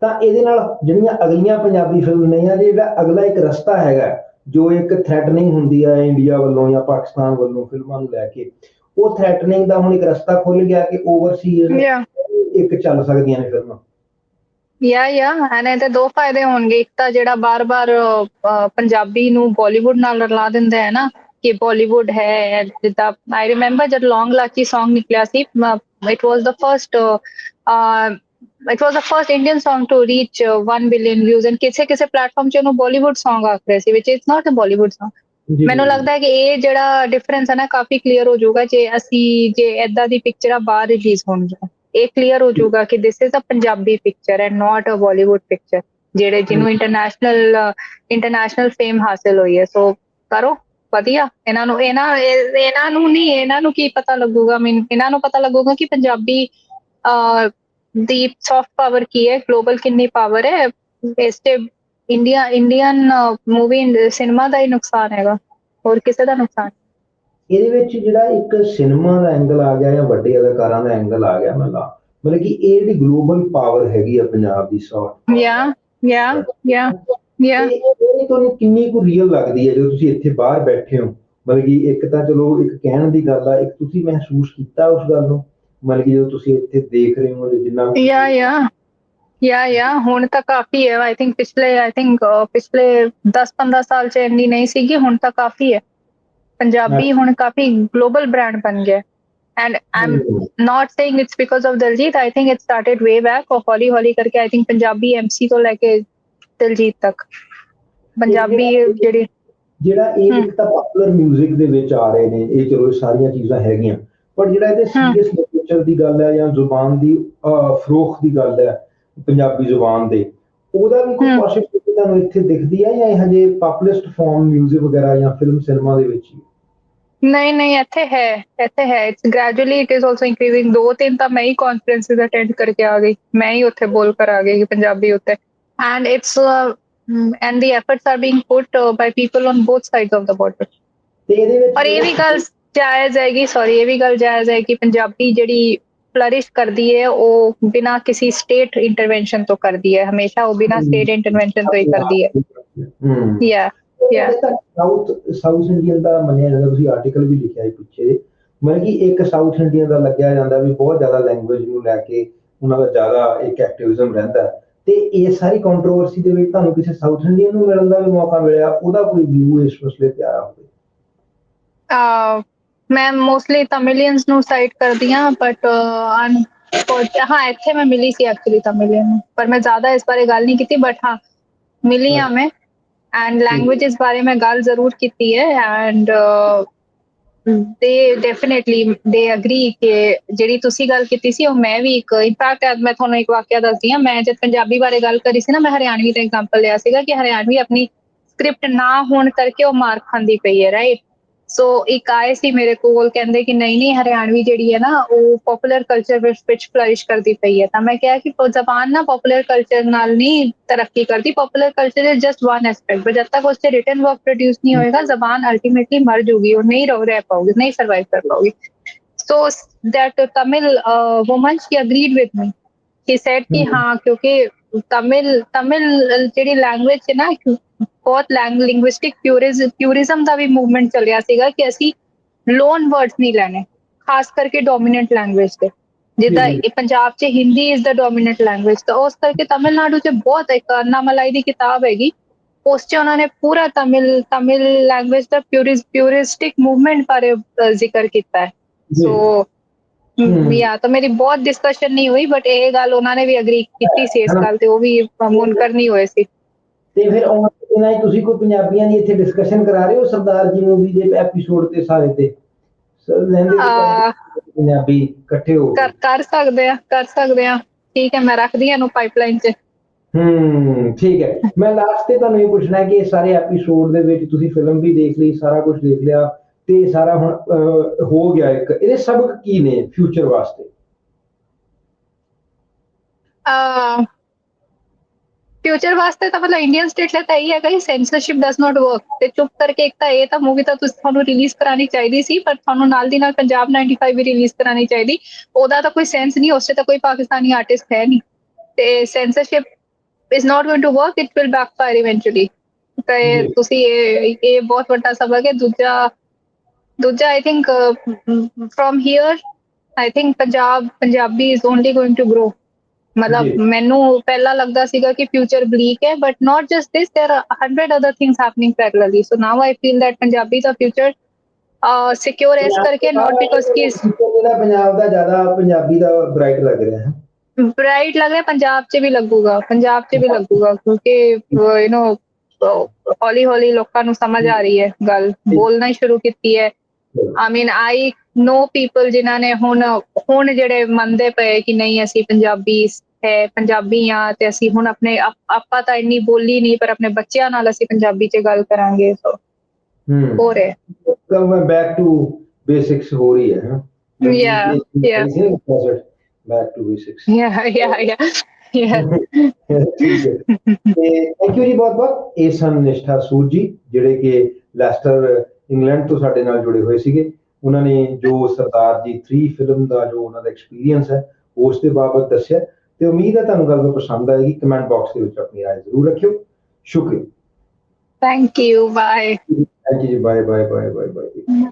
ਤਾਂ ਇਹਦੇ ਨਾਲ ਜਿਹੜੀਆਂ ਅਗਲੀਆਂ ਪੰਜਾਬੀ ਫਿਲਮ ਨਹੀਂ ਆ ਜਿਹੜਾ ਅਗਲਾ ਇੱਕ ਰਸਤਾ ਹੈਗਾ ਜੋ ਇੱਕ ਥ੍ਰੈਟਨਿੰਗ ਹੁੰਦੀ ਹੈ ਇੰਡੀਆ ਵੱਲੋਂ ਜਾਂ ਪਾਕਿਸਤਾਨ ਵੱਲੋਂ ਫਿਲਮਾਂ ਨੂੰ ਲੈ ਕੇ ਉਹ ਥ੍ਰੈਟਨਿੰਗ ਦਾ ਹੁਣ ਇੱਕ ਰਸਤਾ ਖੁੱਲ ਗਿਆ ਕਿ ਓਵਰਸੀਜ਼ ਇੱਕ ਚੱਲ ਸਕਦੀਆਂ ਨੇ ਫਿਲਮਾਂ। ਯਾ ਯਾ ਐਂਡ ਇਹਦੇ ਦੋ ਫਾਇਦੇ ਹੋਣਗੇ। ਇੱਕ ਤਾਂ ਜਿਹੜਾ ਬਾਰ-ਬਾਰ ਪੰਜਾਬੀ ਨੂੰ ਬਾਲੀਵੁੱਡ ਨਾਲ ਰਲਾ ਦਿੰਦਾ ਹੈ ਨਾ ਕਿ ਬਾਲੀਵੁੱਡ ਹੈ ਜਿੱਦਾਂ ਆਈ ਰਿਮੈਂਬਰ ਜਦ ਲੌਂਗ ਲਾਚੀ Song ਨਿਕਲਿਆ ਸੀ it was the first it was the first Indian Song to reach 1 billion views and ਕਿਸੇ ਕਿਸੇ ਪਲੇਟਫਾਰਮ 'ਚ ਉਹਨੂੰ ਬਾਲੀਵੁੱਡ Song ਆਖ ਰਹੇ ਸੀ ਵਿਚ it's not a Bollywood Song ਜੀ, ਮੈਨੂੰ। ਲੱਗਦਾ ਹੈ ਕਿ ਇਹ ਜਿਹੜਾ ਡਿਫਰੈਂਸ ਹੈ ਨਾ ਕਾਫੀ ਕਲੀਅਰ ਹੋ ਜਾਊਗਾ ਜੇ ਅਸੀਂ ਜੇ ਐਦਾਂ ਦੀ ਪਿਕਚਰਾਂ ਬਾਹਰ ਰਿਲੀਜ਼ ਹੋਣਗੀਆਂ ਇਹ ਕਲੀਅਰ ਹੋ ਜਾਊਗਾ ਕਿ this is a Punjabi picture and not a Bollywood picture ਜਿਹੜੇ ਜਿਹਨੂੰ ਇੰਟਰਨੈਸ਼ਨਲ ਇੰਟਰਨੈਸ਼ਨਲ ਫੇਮ ਹਾਸਲ ਹੋਈ ਹੈ। ਸੋ ਕਰੋ ਵਧੀਆ। ਇਹਨਾਂ ਨੂੰ ਇਹਨਾਂ ਇਹ- ਇਹਨਾਂ ਨੂੰ ਨਹੀਂ ਇਹਨਾਂ ਨੂੰ ਕੀ ਪਤਾ ਲੱਗੂਗਾ? ਮੀਨ ਇਹਨਾਂ ਨੂੰ ਪਤਾ ਲੱਗੂਗਾ ਕਿ ਪੰਜਾਬੀ ਦੀ ਸੌਫਟ ਪਾਵਰ ਕੀ ਹੈ? ਗਲੋਬਲ ਕਿੰਨੀ ਪਾਵਰ ਹੈ? ਇਸ ਤੇ ਇੰਡੀਆ ਇੰਡੀਅਨ ਮੂਵੀ ਸਿਨੇਮਾ ਦਾ ਹੀ ਨੁਕਸਾਨ ਹੈਗਾ। ਹੋਰ ਕਿਸੇ ਦਾ ਨੁਕਸਾਨ ਇਹਦੇ ਵਿੱਚ ਜਿਹੜਾ ਇੱਕ ਸਿਨੇਮਾ ਦਾ ਐਂਗਲ ਆ ਗਿਆ ਜਾਂ ਵੱਡੇ ਅਦਾਕਾਰਾਂ ਦਾ ਐਂਗਲ ਆ ਗਿਆ ਮਤਲਬ ਮਤਲਬ ਕਿ ਇਹ ਜਿਹੜੀ ਗਲੋਬਲ ਪਾਵਰ ਹੈਗੀ ਆ ਪੰਜਾਬ ਦੀ ਸੌਫਟ ਯਾ ਯਾ ਯਾ ਯਾ ਇਹ ਤੁਹਾਨੂੰ ਕਿੰਨੀ ਕੁ ਰੀਅਲ ਲੱਗਦੀ ਹੈ ਜਦੋਂ ਤੁਸੀਂ ਇੱਥੇ ਬਾਹਰ ਬੈਠੇ ਹੋ ਮਤਲਬ ਕਿ ਇੱਕ ਤਾਂ ਚਲੋ ਇੱਕ ਕਹਿਣ ਦੀ ਗੱਲ ਆ ਇੱਕ ਤੁਸੀਂ ਮਹਿਸੂਸ ਕੀਤਾ ਉਸ ਗੱਲ ਨੂੰ ਮਤਲਬ ਕਿ ਜਦੋਂ ਤੁਸੀਂ ਇੱਥੇ ਦੇਖ ਰਹੇ ਹੋ ਜਿੰਨਾ ਯਾ ਯਾ ਯਾ ਯਾ ਹੁਣ ਤਾਂ ਕਾਫੀ ਹੈ ਆਈ ਥਿੰਕ ਪਿਛਲੇ ਆਈ ਥਿੰਕ ਪਿਛਲੇ 10-15 ਸਾਲ ਚ ਇੰਨੀ ਨਹੀਂ ਸੀਗੀ ਹੁਣ ਤਾਂ ਕਾਫੀ ਹੈ। ਪੰਜਾਬੀ ਹੁਣ ਕਾਫੀ global brand ਬਣ ਗਿਆ and i'm not saying it's because of diljit i think it started way back or holi holi ਕਰਕੇ i think punjabi mc ਤੋਂ ਲੈ ਕੇ ਦਿਲਜੀਤ ਤੱਕ। ਪੰਜਾਬੀ ਜਿਹੜੀ ਜਿਹੜਾ ਇਹ ਇੱਕ ਤਾਂ ਪਪੂਲਰ 뮤직 ਦੇ ਵਿੱਚ ਆ ਰਹੇ ਨੇ ਇਹ ਚਲੋ ਸਾਰੀਆਂ ਚੀਜ਼ਾਂ ਹੈਗੀਆਂ। ਪਰ ਜਿਹੜਾ ਇਹਦੇ ਸੀਰੀਅਸ ਲਿਟਰੇਚਰ ਦੀ ਗੱਲ ਹੈ ਜਾਂ ਜ਼ੁਬਾਨ ਦੀ ਫਰੋਖ ਦੀ ਗੱਲ ਹੈ ਪੰਜਾਬੀ ਜ਼ੁਬਾਨ ਦੇ ਉਹਦਾ ਵੀ ਕੋਈ ਕੋਸ਼ਿਸ਼ ਤੁਹਾਨੂੰ ਇੱਥੇ ਦਿਖਦੀ ਹੈ ਜਾਂ ਇਹ ਹਜੇ ਪਪੂਲਿਸਟ ਫਾਰਮ 뮤직 ਵਗੈਰਾ ਜਾਂ ਫਿਲਮ ਸਿਨੇਮਾ ਦੇ ਵਿੱਚ ਹੀ? ਨਹੀਂ ਨਹੀਂ ਇੱਥੇ ਹੈ ਇੱਥੇ ਹੈ। It's gradually it is also increasing ਦੋ ਤਿੰਨ ਤਾਂ ਮੈਂ ਹੀ ਕਾਨਫਰੰਸਿਸ ਅਟੈਂਡ ਕਰਕੇ ਆ ਗਈ। ਮੈਂ ਹੀ ਉੱਥੇ ਬੋਲ ਕਰ ਆ ਗਈ ਪੰਜਾਬੀ ਉੱਤੇ। And it's and the efforts are being put by people on both sides of the border ਤੇ ਇਹਦੇ ਵਿੱਚ ਔਰ ਇਹ ਵੀ ਗੱਲ ਜਾਇਜ਼ ਹੈਗੀ ਸੌਰੀ ਇਹ ਵੀ ਗੱਲ ਜਾਇਜ਼ ਹੈ ਕਿ ਪੰਜਾਬੀ ਜਿਹੜੀ ਫਲਰਿਸ਼ ਕਰਦੀ ਹੈ ਉਹ ਬਿਨਾ ਕਿਸੇ ਸਟੇਟ ਇੰਟਰਵੈਂਸ਼ਨ ਤੋਂ ਕਰਦੀ ਹੈ। ਹਮੇਸ਼ਾ ਉਹ ਬਿਨਾ ਸਟੇਟ ਇੰਟਰਵੈਂਸ਼ਨ ਤੋਂ ਹੀ ਕਰਦੀ ਹੈ। ਹਮ। ਯਾ. ਸਾਊਥ ਸਾਊਥ ਇੰਡੀਅਨ ਦਾ ਮੰਨਿਆ ਜਾਂਦਾ ਤੁਸੀਂ ਆਰਟੀਕਲ ਵੀ ਲਿਖਿਆ ਹੈ ਪਿੱਛੇ। ਮਤਲਬ ਕਿ ਇੱਕ ਸਾਊਥ ਇੰਡੀਅਨ ਦਾ ਲੱਗਿਆ ਜਾਂਦਾ ਵੀ ਬਹੁਤ ਜ਼ਿਆਦਾ ਲੈਂਗੁਏਜ ਨੂੰ ਲੈ ਕੇ ਉਹਨਾਂ ਦਾ ਜ਼ਿਆਦਾ ਇੱਕ ਐਕਟਿਵਿਜ਼ਮ ਰਹਿੰਦਾ। ਤੇ ਇਹ ਸਾਰੀ ਕੰਟਰੋਵਰਸੀ ਦੇ ਵਿੱਚ ਤੁਹਾਨੂੰ ਕਿਸੇ ਸਾਊਥ ਇੰਡੀਅਨ ਨੂੰ ਮਿਲਣ ਦਾ ਵੀ ਮੌਕਾ ਮਿਲਿਆ ਉਹਦਾ ਕੋਈ ਵਿਊ ਇਸ ਮਸਲੇ ਤੇ ਆਇਆ ਹੋਵੇ? ਅਹ ਮੈਂ ਮੋਸਟਲੀ ਤਮਿਲੀਅਨਸ ਨੂੰ ਸਾਈਟ ਕਰਦੀ ਹਾਂ ਬਟ ਅਨ ਹਾਂ ਇੱਥੇ ਮੈਂ ਮਿਲੀ ਸੀ ਐਕਚੁਅਲੀ ਤਮਿਲੀਅਨ ਨੂੰ ਪਰ ਮੈਂ ਜ਼ਿਆਦਾ ਇਸ ਬਾਰੇ ਗੱਲ ਨਹੀਂ ਕੀਤੀ ਬਟ ਹਾਂ ਮਿਲੀ ਹਾਂ। ਮੈਂ। ਐਂਡ ਲੈਂਗੁਏजेस ਬਾਰੇ ਮੈਂ ਗੱਲ ਜ਼ਰੂਰ ਕੀਤੀ ਹੈ ਐਂਡ ਦੇ ਡੈਫੀਨਿਟਲੀ ਦੇ ਅਗਰੀ ਕਿ ਜਿਹੜੀ ਤੁਸੀਂ ਗੱਲ ਕੀਤੀ ਸੀ ਉਹ ਮੈਂ ਵੀ ਇੱਕ ਇੰਪੈਕਟ ਮੈਂ ਤੁਹਾਨੂੰ ਇੱਕ ਵਾਕਿਆ ਦੱਸਦੀ ਹਾਂ ਮੈਂ ਜਦ ਪੰਜਾਬੀ ਬਾਰੇ ਗੱਲ ਕਰੀ ਸੀ ਨਾ ਮੈਂ ਹਰਿਆਣਵੀ ਦਾ ਐਗਜ਼ਾਮਪਲ ਲਿਆ ਸੀਗਾ ਕਿ ਹਰਿਆਣਵੀ ਆਪਣੀ ਸਕ੍ਰਿਪਟ ਨਾ ਹੋਣ ਕਰਕੇ ਉਹ ਮਾਰ ਖਾਂਦੀ ਪਈ ਹੈ ਰਾਈਟ ਸੋ ਇੱਕ ਆਏ ਸੀ ਮੇਰੇ ਕੋਲ ਕਹਿੰਦੇ ਕਿ ਨਹੀਂ ਨਹੀਂ ਹਰਿਆਣਵੀ ਜਿਹੜੀ ਹੈ ਨਾ ਉਹ ਪਪੂਲਰ ਕਲਚਰ ਵਿੱਚ ਫਲਰਿਸ਼ ਕਰਦੀ ਪਈ ਹੈ ਤਾਂ ਮੈਂ ਕਿਹਾ ਕਿ ਜ਼ਬਾਨ ਨਾ ਪਪੂਲਰ ਕਲਚਰ ਨਾਲ ਨਹੀਂ ਤਰੱਕੀ ਕਰਦੀ popular culture is just one aspect but ਜਦ ਤੱਕ ਉਸ ਤੇ ਰਿਟਨ ਵਰਕ ਪ੍ਰੋਡਿਊਸ ਨਹੀਂ ਹੋਏਗਾ ਜ਼ਬਾਨ ਅਲਟੀਮੇਟਲੀ ਮਰ ਜੂਗੀ ਉਹ ਨਹੀਂ ਰਹਿ ਪਾਉਗੀ ਨਹੀਂ ਸਰਵਾਈਵ ਕਰ ਪਾਉਗੀ ਸੋ Tamil uh, woman she agreed with me. She said ਕਿ। ਹਾਂ ਕਿਉਂਕਿ ਤਮਿਲ ਤਮਿਲ ਜਿਹੜੀ ਲੈਂਗੁਏਜ ਹੈ ਨਾ ਬਹੁਤ ਲਿੰਗੁਇਸਟਿਕ ਪਿਊਰਿਜ਼ਮ ਦਾ ਵੀ ਮੂਵਮੈਂਟ ਚੱਲਿਆ ਸੀਗਾ ਕਿ ਅਸੀਂ ਲੋਨ ਵਰਡਸ ਨਹੀਂ ਲੈਣੇ ਖਾਸ ਕਰਕੇ ਡੋਮੀਨੈਂਟ ਲੈਂਗੁਏਜ ਤੇ ਜਿੱਦਾਂ ਪੰਜਾਬ 'ਚ Hindi is the dominant language ਤਾਂ ਉਸ ਕਰਕੇ ਤਮਿਲਨਾਡੂ 'ਚ ਬਹੁਤ ਇੱਕ ਅੰਨਾ ਮਲਾਈ ਦੀ ਕਿਤਾਬ ਹੈਗੀ ਉਸ 'ਚ ਉਹਨਾਂ ਨੇ ਪੂਰਾ ਤਮਿਲ ਤਮਿਲ ਲੈਂਗੁਏਜ ਦਾ ਪਿਊਰਿਸ ਪਿਊਰਿਸਟਿਕ ਮੂਵਮੈਂਟ ਬਾਰੇ ਜ਼ਿਕਰ ਕੀਤਾ ਹੈ। ਸੋ। ਯਾ ਤਾਂ ਮੇਰੀ ਬਹੁਤ ਡਿਸਕਸ਼ਨ ਨਹੀਂ ਹੋਈ ਬਟ ਇਹ ਗੱਲ ਉਹਨਾਂ ਨੇ ਵੀ ਅਗਰੀ ਕੀਤੀ ਸੀ ਇਸ। ਗੱਲ ਤੇ ਉਹ ਵੀ ਮੁਨਕਰ ਨਹੀਂ ਹੋਏ ਸੀ ਤੇ ਫਿਰ ਉਹਨਾਂ ਨਾਲ ਤੁਸੀਂ ਕੋਈ ਪੰਜਾਬੀਆਂ ਦੀ ਇੱਥੇ ਡਿਸਕਸ਼ਨ ਕਰਾ ਰਹੇ ਹੋ ਸਰਦਾਰ ਜੀ ਮੂਵੀ ਦੇ ਐਪੀਸੋਡ ਤੇ ਸਾਰੇ ਤੇ? ਲੈਂਦੇ ਆ, ਪੰਜਾਬੀ ਇਕੱਠੇ ਹੋ ਕਰ ਕਰ ਸਕਦੇ ਆ ਕਰ ਸਕਦੇ ਆ। ਠੀਕ ਹੈ ਮੈਂ ਰੱਖਦੀ ਹਾਂ ਇਹਨੂੰ ਪਾਈਪਲਾਈਨ 'ਚ। ਹੂੰ ਠੀਕ ਹੈ। ਮੈਂ ਲਾਸਟ ਤੇ ਤੁਹਾਨੂੰ ਇਹ ਪੁੱਛਣਾ ਹੈ ਕਿ ਇਹ ਸਾਰੇ ਐਪੀਸੋਡ ਦੇ ਵਿੱਚ ਤੁਸੀਂ ਫਿਲਮ ਵੀ ਦੇਖ ਲਈ ਸਾਰਾ ਕੁਝ ਦੇਖ ਲਿਆ ਤੇ ਸਾਰਾ ਹੁਣ ਹੋ ਗਿਆ ਇੱਕ। ਇਹਦੇ ਸਬਕ ਕੀ ਨੇ ਫਿਊਚਰ ਵਾਸਤੇ? ਫਿਊਚਰ ਵਾਸਤੇ ਤਾਂ ਮਤਲਬ ਇੰਡੀਅਨ ਸਟੇਟ ਲਈ ਤਾਂ ਇਹ ਹੈਗਾ ਸੈਂਸਰਸ਼ਿਪ ਡਸ ਨਾਟ ਵਰਕ ਤੇ ਚੁੱਪ ਕਰਕੇ ਇੱਕ ਤਾਂ ਇਹ ਤਾਂ ਮੂਵੀ ਤਾਂ ਤੁਸੀਂ ਤੁਹਾਨੂੰ ਰਿਲੀਜ਼ ਕਰਾਣੀ ਚਾਹੀਦੀ ਸੀ, ਪਰ ਤੁਹਾਨੂੰ ਨਾਲ ਦੀ ਨਾਲ ਪੰਜਾਬ 95 ਵੀ ਰਿਲੀਜ਼ ਕਰਾਣੀ ਚਾਹੀਦੀ। ਉਹਦਾ ਤਾਂ ਕੋਈ ਸੈਂਸ ਨਹੀਂ ਉਸੇ ਤਾਂ ਕੋਈ ਪਾਕਿਸਤਾਨੀ ਆਰਟਿਸਟ ਹੈ ਨਹੀਂ। ਤੇ censorship is not going to work, it will backfire eventually ਤੇ ਤੁਸੀਂ ਇਹ ਇਹ ਬਹੁਤ ਵੱਡਾ ਸਬਕ ਹੈ। ਦੂਜਾ ਦੂਜਾ I think from here I think Punjab, Punjabi is only going to grow ਮਤਲਬ ਮੈਨੂੰ ਪਹਿਲਾਂ ਲੱਗਦਾ ਸੀਗਾ ਕਿ ਫਿਊਚਰ ਬਲੀਕ ਹੈ but not just this there are 100 other things happening parallelly so now I feel that Punjabi the future secure ਇਸ ਕਰਕੇ ਨਾਟ because ਕਿ ਜਿਹੜਾ ਪੰਜਾਬ ਦਾ ਜ਼ਿਆਦਾ ਪੰਜਾਬੀ ਦਾ ਬ੍ਰਾਈਟ ਲੱਗ ਰਿਹਾ ਹੈ ਬ੍ਰਾਈਟ ਲੱਗ ਰਿਹਾ ਪੰਜਾਬ 'ਚ ਵੀ ਲੱਗੂਗਾ ਪੰਜਾਬ 'ਚ ਵੀ ਲੱਗੂਗਾ ਕਿਉਂਕਿ ਯੂ نو ਹੌਲੀ ਹੌਲੀ ਲੋਕਾਂ ਨੂੰ ਸਮਝ ਆ ਰਹੀ ਹੈ ਗੱਲ ਬੋਲਣਾ ਹੀ ਸ਼ੁਰੂ ਕੀਤੀ ਹੈ ਆਈ ਮੀਨ ਆਈ ਨੋ ਪੀਪਲ ਜਿਨ੍ਹਾਂ ਨੇ ਹੁਣ ਹੁਣ ਜਿਹੜੇ ਮੰਨਦੇ ਪਏ ਕਿ ਨਹੀਂ ਅਸੀਂ ਪੰਜਾਬੀ ਹੈ ਪੰਜਾਬੀ ਆ ਤੇ ਅਸੀਂ ਹੁਣ ਆਪਣੇ ਆਪ- ਤਾਂ ਇੰਨੀ ਬੋਲੀ ਨਹੀਂ ਪਰ ਆਪਣੇ ਬੱਚਿਆਂ ਨਾਲ ਅਸੀਂ ਪੰਜਾਬੀ 'ਚ ਗੱਲ ਕਰਾਂਗੇ ਸੋ ਹੂੰ। ਰਿਹਾ। ਕਮ ਬੈਕ ਟੂ ਬੇਸਿਕਸ ਹੋ ਰਹੀ ਹੈ Yeah, yeah. Back to basics yeah yeah yeah ਯਾ ਠੀਕ ਹੈ। ਥੈਂਕ ਯੂ ਜੀ ਬਹੁਤ ਬਹੁਤ। ਇਹ ਸਨ ਨਿਸ਼ਠਾ ਸੂਦ ਜੀ ਜਿਹੜੇ ਕਿ ਲੈਸਟਰ ਇੰਗਲੈਂਡ ਤੋਂ ਸਾਡੇ ਨਾਲ ਜੁੜੇ ਹੋਏ ਸੀਗੇ। ਉਹਨਾਂ ਨੇ ਜੋ ਸਰਦਾਰ ਜੀ 3 ਫਿਲਮ ਦਾ ਜੋ ਉਹਨਾਂ ਦਾ ਐਕਸਪੀਰੀਅੰਸ ਹੈ ਉਸ ਦੇ ਬਾਬਤ ਦੱਸਿਆ ਤੇ ਉਮੀਦ ਹੈ ਤੁਹਾਨੂੰ ਗੱਲ ਪਸੰਦ ਆਏਗੀ। ਕਮੈਂਟ ਬਾਕਸ ਦੇ ਵਿੱਚ ਆਪਣੀ ਰਾਏ ਜ਼ਰੂਰ ਰੱਖਿਓ। ਸ਼ੁਕਰੀਆ। Thank you bye thank you ਜੀ। Bye bye bye bye bye